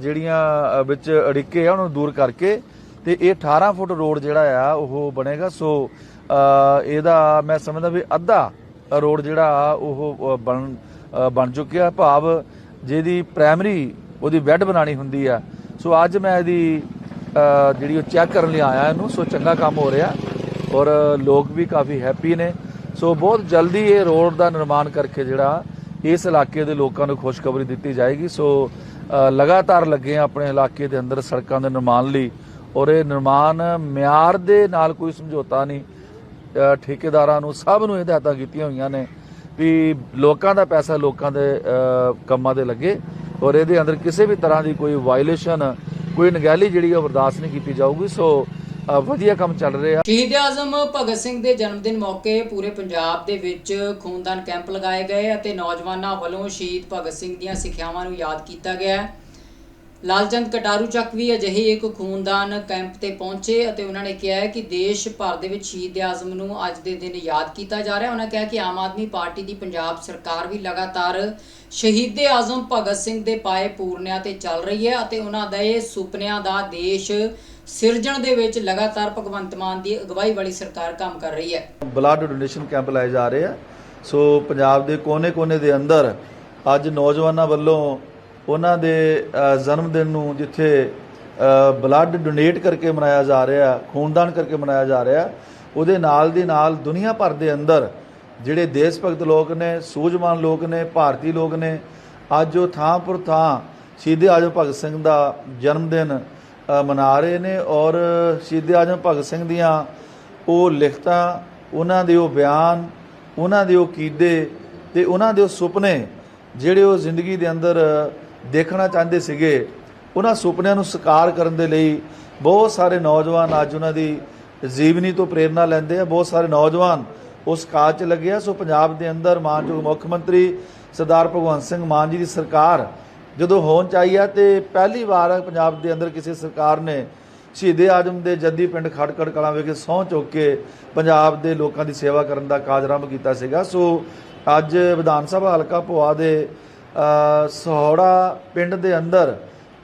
ਜਿਹੜੀਆਂ ਵਿੱਚ ਅੜਿੱਕੇ ਆ, ਉਹਨੂੰ ਦੂਰ ਕਰਕੇ ਤੇ ਇਹ 18 ਫੁੱਟ ਰੋਡ ਜਿਹੜਾ ਆ, ਉਹ ਬਣੇਗਾ। ਸੋ ਇਹਦਾ ਮੈਂ ਸਮਝਦਾ ਵੀ ਅੱਧਾ ਰੋਡ ਜਿਹੜਾ ਉਹ ਬਣ ਬਣ ਚੁੱਕਿਆ। ਭਾਵ ਜਿਹਦੀ ਪ੍ਰਾਇਮਰੀ ਉਹਦੀ ਬੈੱਡ ਬਣਾਣੀ ਹੁੰਦੀ ਆ। ਸੋ, ਅੱਜ ਮੈਂ ਇਹਦੀ ਜਿਹੜੀ ਉਹ ਚੈੱਕ ਕਰਨ ਲਈ ਆਇਆ ਇਹਨੂੰ। ਸੋ, ਚੰਗਾ ਕੰਮ ਹੋ ਰਿਹਾ ਔਰ ਲੋਕ ਵੀ ਕਾਫੀ ਹੈਪੀ ਨੇ। ਸੋ, ਬਹੁਤ ਜਲਦੀ ਇਹ ਰੋਡ ਦਾ ਨਿਰਮਾਣ ਕਰਕੇ ਜਿਹੜਾ ਇਸ ਇਲਾਕੇ ਦੇ ਲੋਕਾਂ ਨੂੰ ਖੁਸ਼ਖਬਰੀ ਦਿੱਤੀ ਜਾਏਗੀ। ਸੋ ਲਗਾਤਾਰ ਲੱਗੇ ਆ ਆਪਣੇ ਇਲਾਕੇ ਦੇ ਅੰਦਰ ਸੜਕਾਂ ਦੇ ਨਿਰਮਾਣ ਲਈ ਔਰ ਇਹ ਨਿਰਮਾਣ ਮਿਆਰ ਦੇ ਨਾਲ ਕੋਈ ਸਮਝੌਤਾ ਨਹੀਂ। ਠੇਕੇਦਾਰਾਂ ਨੂੰ ਸਭ ਨੂੰ ਹਦਾਇਤਾਂ ਕੀਤੀਆਂ ਹੋਈਆਂ ਨੇ ਵੀ ਲੋਕਾਂ ਦਾ ਪੈਸਾ ਲੋਕਾਂ ਦੇ ਕੰਮਾਂ ਦੇ ਲੱਗੇ ਔਰ ਇਹਦੇ ਅੰਦਰ ਕਿਸੇ ਵੀ ਤਰ੍ਹਾਂ ਦੀ ਕੋਈ ਵਾਇਲੇਸ਼ਨ ਕੋਈ ਨਗਹਿਲੀ ਜਿਹੜੀ ਉਹ ਬਰਦਾਸ਼ਤ ਨਹੀਂ ਕੀਤੀ ਜਾਊਗੀ। ਸੋ ਵਧੀਆ ਕੰਮ ਚੱਲ ਰਿਹਾ। ਸ਼ਹੀਦ ਆਜ਼ਮ ਭਗਤ ਸਿੰਘ ਦੇ ਜਨਮ ਦਿਨ ਮੌਕੇ ਪੂਰੇ ਪੰਜਾਬ ਦੇ ਵਿੱਚ ਖੂਨਦਾਨ ਕੈਂਪ ਲਗਾਏ ਗਏ ਅਤੇ ਨੌਜਵਾਨਾਂ ਵੱਲੋਂ ਸ਼ਹੀਦ ਭਗਤ ਸਿੰਘ ਦੀਆਂ ਸਿੱਖਿਆਵਾਂ ਨੂੰ ਯਾਦ ਕੀਤਾ ਗਿਆ। ਲਾਲਚੰਦ ਕਟਾਰੂ ਚੱਕ ਵੀ ਅਜਿਹੇ ਇੱਕ ਖੂਨਦਾਨ ਕੈਂਪ ਤੇ ਪਹੁੰਚੇ ਅਤੇ ਉਹਨਾਂ ਨੇ ਕਿਹਾ ਹੈ ਕਿ ਦੇਸ਼ ਭਰ ਦੇ ਵਿੱਚ ਸ਼ਹੀਦ ਆਜ਼ਮ ਨੂੰ ਅੱਜ ਦੇ ਦਿਨ ਯਾਦ ਕੀਤਾ ਜਾ ਰਿਹਾ। ਉਹਨਾਂ ਕਿਹਾ ਕਿ ਆਮ ਆਦਮੀ ਪਾਰਟੀ ਦੀ ਪੰਜਾਬ ਸਰਕਾਰ ਵੀ ਲਗਾਤਾਰ ਸ਼ਹੀਦ ਆਜ਼ਮ ਭਗਤ ਸਿੰਘ ਦੇ ਪਾਏ ਪੂਰਨਿਆਂ ਤੇ ਚੱਲ ਰਹੀ ਹੈ ਅਤੇ ਉਹਨਾਂ ਦੇ ਸੁਪਨਿਆਂ ਦਾ ਦੇਸ਼ ਸਿਰਜਣ ਦੇ ਵਿੱਚ ਲਗਾਤਾਰ ਭਗਵੰਤ ਮਾਨ ਦੀ ਅਗਵਾਈ ਵਾਲੀ ਸਰਕਾਰ ਕੰਮ ਕਰ ਰਹੀ ਹੈ। ਬਲੱਡ ਡੋਨੇਸ਼ਨ ਕੈਂਪ ਲਾਏ ਜਾ ਰਹੇ ਆ। ਸੋ ਪੰਜਾਬ ਦੇ ਕੋਨੇ-ਕੋਨੇ ਦੇ ਅੰਦਰ ਅੱਜ ਨੌਜਵਾਨਾਂ ਵੱਲੋਂ ਉਹਨਾਂ ਦੇ ਜਨਮ ਦਿਨ ਨੂੰ ਜਿੱਥੇ ਬਲੱਡ ਡੋਨੇਟ ਕਰਕੇ ਮਨਾਇਆ ਜਾ ਰਿਹਾ, ਖੂਨਦਾਨ ਕਰਕੇ ਮਨਾਇਆ ਜਾ ਰਿਹਾ, ਉਹਦੇ ਨਾਲ ਦੀ ਨਾਲ ਦੁਨੀਆ ਭਰ ਦੇ ਅੰਦਰ ਜਿਹੜੇ ਦੇਸ਼ ਭਗਤ ਲੋਕ ਨੇ, ਸੂਝਵਾਨ ਲੋਕ ਨੇ, ਭਾਰਤੀ ਲੋਕ ਨੇ, ਅੱਜ ਉਹ ਥਾਂ ਪਰ ਥਾਂ ਸ਼ਹੀਦ ਆਜੋ ਭਗਤ ਸਿੰਘ ਦਾ ਜਨਮ ਦਿਨ ਮਨਾ ਰਹੇ ਨੇ ਔਰ ਸ਼ਹੀਦ ਆਜਮ ਭਗਤ ਸਿੰਘ ਦੀਆਂ ਉਹ ਲਿਖਤਾਂ, ਉਹਨਾਂ ਦੇ ਉਹ ਬਿਆਨ, ਉਹਨਾਂ ਦੇ ਉਹ ਕੀਦੇ ਤੇ ਉਹਨਾਂ ਦੇ ਉਹ ਸੁਪਨੇ ਜਿਹੜੇ ਉਹ ਜ਼ਿੰਦਗੀ ਦੇ ਅੰਦਰ ਦੇਖਣਾ ਚਾਹੁੰਦੇ ਸੀਗੇ, ਉਹਨਾਂ ਸੁਪਨਿਆਂ ਨੂੰ ਸਾਕਾਰ ਕਰਨ ਦੇ ਲਈ ਬਹੁਤ ਸਾਰੇ ਨੌਜਵਾਨ ਅੱਜ ਉਹਨਾਂ ਦੀ ਜੀਵਨੀ ਤੋਂ ਪ੍ਰੇਰਣਾ ਲੈਂਦੇ ਆ, ਬਹੁਤ ਸਾਰੇ ਨੌਜਵਾਨ ਉਸ ਕਾਜ 'ਚ ਲੱਗੇ ਆ। ਸੋ ਪੰਜਾਬ ਦੇ ਅੰਦਰ ਮਾਨਯੋਗ ਮੁੱਖ ਮੰਤਰੀ ਸਰਦਾਰ ਭਗਵੰਤ ਸਿੰਘ ਮਾਨ ਜੀ ਦੀ ਸਰਕਾਰ ਜਦੋਂ ਹੋਣ ਆਈ ਆ ਤੇ ਪਹਿਲੀ ਵਾਰ ਪੰਜਾਬ ਦੇ ਅੰਦਰ ਕਿਸੇ ਸਰਕਾਰ ਨੇ ਸ਼ਹੀਦੇ ਆਜਮ ਦੇ ਜੱਦੀ ਪਿੰਡ ਖੜਕੜ ਕਲਾਂ ਵਿਖੇ ਸਹੁੰ ਚੁੱਕ ਕੇ ਪੰਜਾਬ ਦੇ ਲੋਕਾਂ ਦੀ ਸੇਵਾ ਕਰਨ ਦਾ ਕਾਜ ਆਰੰਭ ਕੀਤਾ ਸੀਗਾ। ਸੋ ਅੱਜ ਵਿਧਾਨ ਸਭਾ ਹਲਕਾ ਭੋਆ ਦੇ ਸਹੌੜਾ ਪਿੰਡ ਦੇ ਅੰਦਰ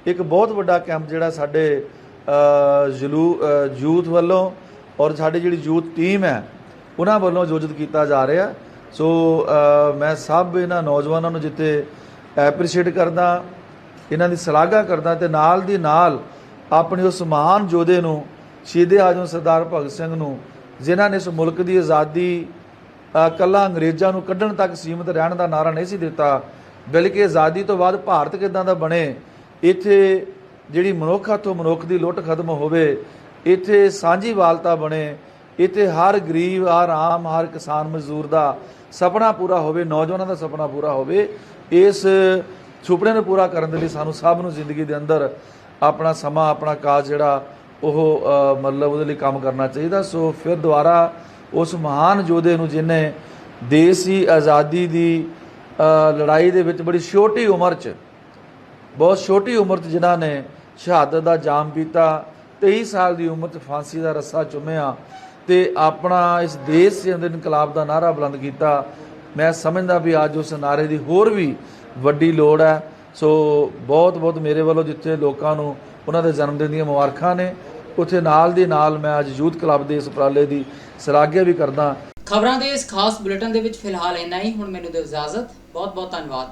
ਇੱਕ ਬਹੁਤ ਵੱਡਾ ਕੈਂਪ ਜਿਹੜਾ ਸਾਡੇ ਜਲੂ ਯੂਥ ਵੱਲੋਂ ਔਰ ਸਾਡੀ ਜਿਹੜੀ ਯੂਥ ਟੀਮ ਹੈ, ਉਹਨਾਂ ਵੱਲੋਂ ਆਯੋਜਿਤ ਕੀਤਾ ਜਾ ਰਿਹਾ। ਸੋ ਮੈਂ ਸਭ ਇਹਨਾਂ ਨੌਜਵਾਨਾਂ ਨੂੰ ਜਿੱਤੇ ਐਪਰੀਸ਼ੀਏਟ ਕਰਦਾ ਇਹਨਾਂ ਦੀ ਸ਼ਲਾਘਾ ਕਰਦਾ ਤੇ ਨਾਲ ਦੀ ਨਾਲ ਆਪਣੇ ਉਸ ਮਹਾਨ ਯੋਧੇ ਨੂੰ ਸ਼ਹੀਦ ਆਜਮ ਸਰਦਾਰ ਭਗਤ ਸਿੰਘ ਨੂੰ ਜਿਨ੍ਹਾਂ ਨੇ ਇਸ ਮੁਲਕ ਦੀ ਆਜ਼ਾਦੀ ਅ, ਕੱਲਾ ਅੰਗਰੇਜ਼ਾਂ ਨੂੰ ਕੱਢਣ ਤੱਕ ਸੀਮਤ ਰਹਿਣ ਦਾ ਨਾਰਾ ਨਹੀਂ ਸੀ ਦਿੱਤਾ ਬਲਕਿ ਆਜ਼ਾਦੀ ਤੋਂ ਬਾਅਦ ਭਾਰਤ ਕਿਦਾਂ ਦਾ ਬਣੇ ਇੱਥੇ ਜਿਹੜੀ ਮਨੁੱਖ ਹੱਥੋਂ ਮਨੁੱਖ ਦੀ ਲੁੱਟ ਖਤਮ ਹੋਵੇ ਇੱਥੇ ਸਾਂਝੀ ਵਾਲਤਾ ਬਣੇ ਇੱਥੇ ਹਰ ਗਰੀਬ ਹਰ ਆਮ ਹਰ ਕਿਸਾਨ ਮਜ਼ਦੂਰ ਦਾ ਸੁਪਨਾ ਪੂਰਾ ਹੋਵੇ ਨੌਜਵਾਨਾਂ ਦਾ ਸੁਪਨਾ ਪੂਰਾ ਹੋਵੇ ਇਸ ਸੁਪਨੇ ਨੂੰ ਪੂਰਾ ਕਰਨ ਦੇ ਲਈ ਸਾਨੂੰ ਸਭ ਨੂੰ ਜ਼ਿੰਦਗੀ ਦੇ ਅੰਦਰ ਆਪਣਾ ਸਮਾਂ, ਆਪਣਾ ਕਾਜ ਜਿਹੜਾ, ਉਹ ਮਤਲਬ ਉਹਦੇ ਲਈ ਕੰਮ ਕਰਨਾ ਚਾਹੀਦਾ। ਸੋ ਫਿਰ ਦੁਬਾਰਾ ਉਸ ਮਹਾਨ ਯੋਧੇ ਨੂੰ ਜਿਨੇ ਦੇਸ਼ ਦੀ ਆਜ਼ਾਦੀ ਦੀ ਲੜਾਈ ਦੇ ਵਿੱਚ ਬੜੀ ਛੋਟੀ ਉਮਰ 'ਚ, ਬਹੁਤ ਛੋਟੀ ਉਮਰ 'ਚ ਜਿਨ੍ਹਾਂ ਨੇ ਸ਼ਹਾਦਤ ਦਾ ਜਾਮ ਪੀਤਾ 23 ਸਾਲ ਦੀ ਉਮਰ 'ਚ ਫਾਂਸੀ ਦਾ ਰੱਸਾ ਚੁੰਮਿਆ ਤੇ ਆਪਣਾ ਇਸ ਦੇਸ਼ ਦੇ ਅੰਦਰ ਇਨਕਲਾਬ ਦਾ ਨਾਰਾ ਬੁਲੰਦ ਕੀਤਾ। ਮੈਂ ਸਮਝਦਾ ਵੀ ਅੱਜ ਉਸ ਨਾਰੇ ਦੀ ਹੋਰ ਵੀ ਵੱਡੀ ਲੋੜ ਹੈ। ਸੋ ਬਹੁਤ ਬਹੁਤ ਮੇਰੇ ਵੱਲੋਂ ਜਿੱਥੇ ਲੋਕਾਂ ਨੂੰ ਉਹਨਾਂ ਦੇ ਜਨਮ ਦਿਨ ਦੀਆਂ ਮੁਬਾਰਕਾਂ ਨੇ, ਉੱਥੇ ਨਾਲ ਦੀ ਨਾਲ ਮੈਂ ਅੱਜ ਯੂਥ ਕਲੱਬ ਦੇ ਇਸ ਉਪਰਾਲੇ ਦੀ ਸ਼ਲਾਘਿਆ ਵੀ ਕਰਦਾ। ਖਬਰਾਂ ਦੇ ਇਸ ਖਾਸ ਬੁਲੇਟਿਨ ਦੇ ਵਿੱਚ ਫਿਲਹਾਲ ਇੰਨਾ ਹੀ। ਹੁਣ ਮੈਨੂੰ ਦਿਓ ਇਜਾਜ਼ਤ। ਬਹੁਤ ਬਹੁਤ ਧੰਨਵਾਦ।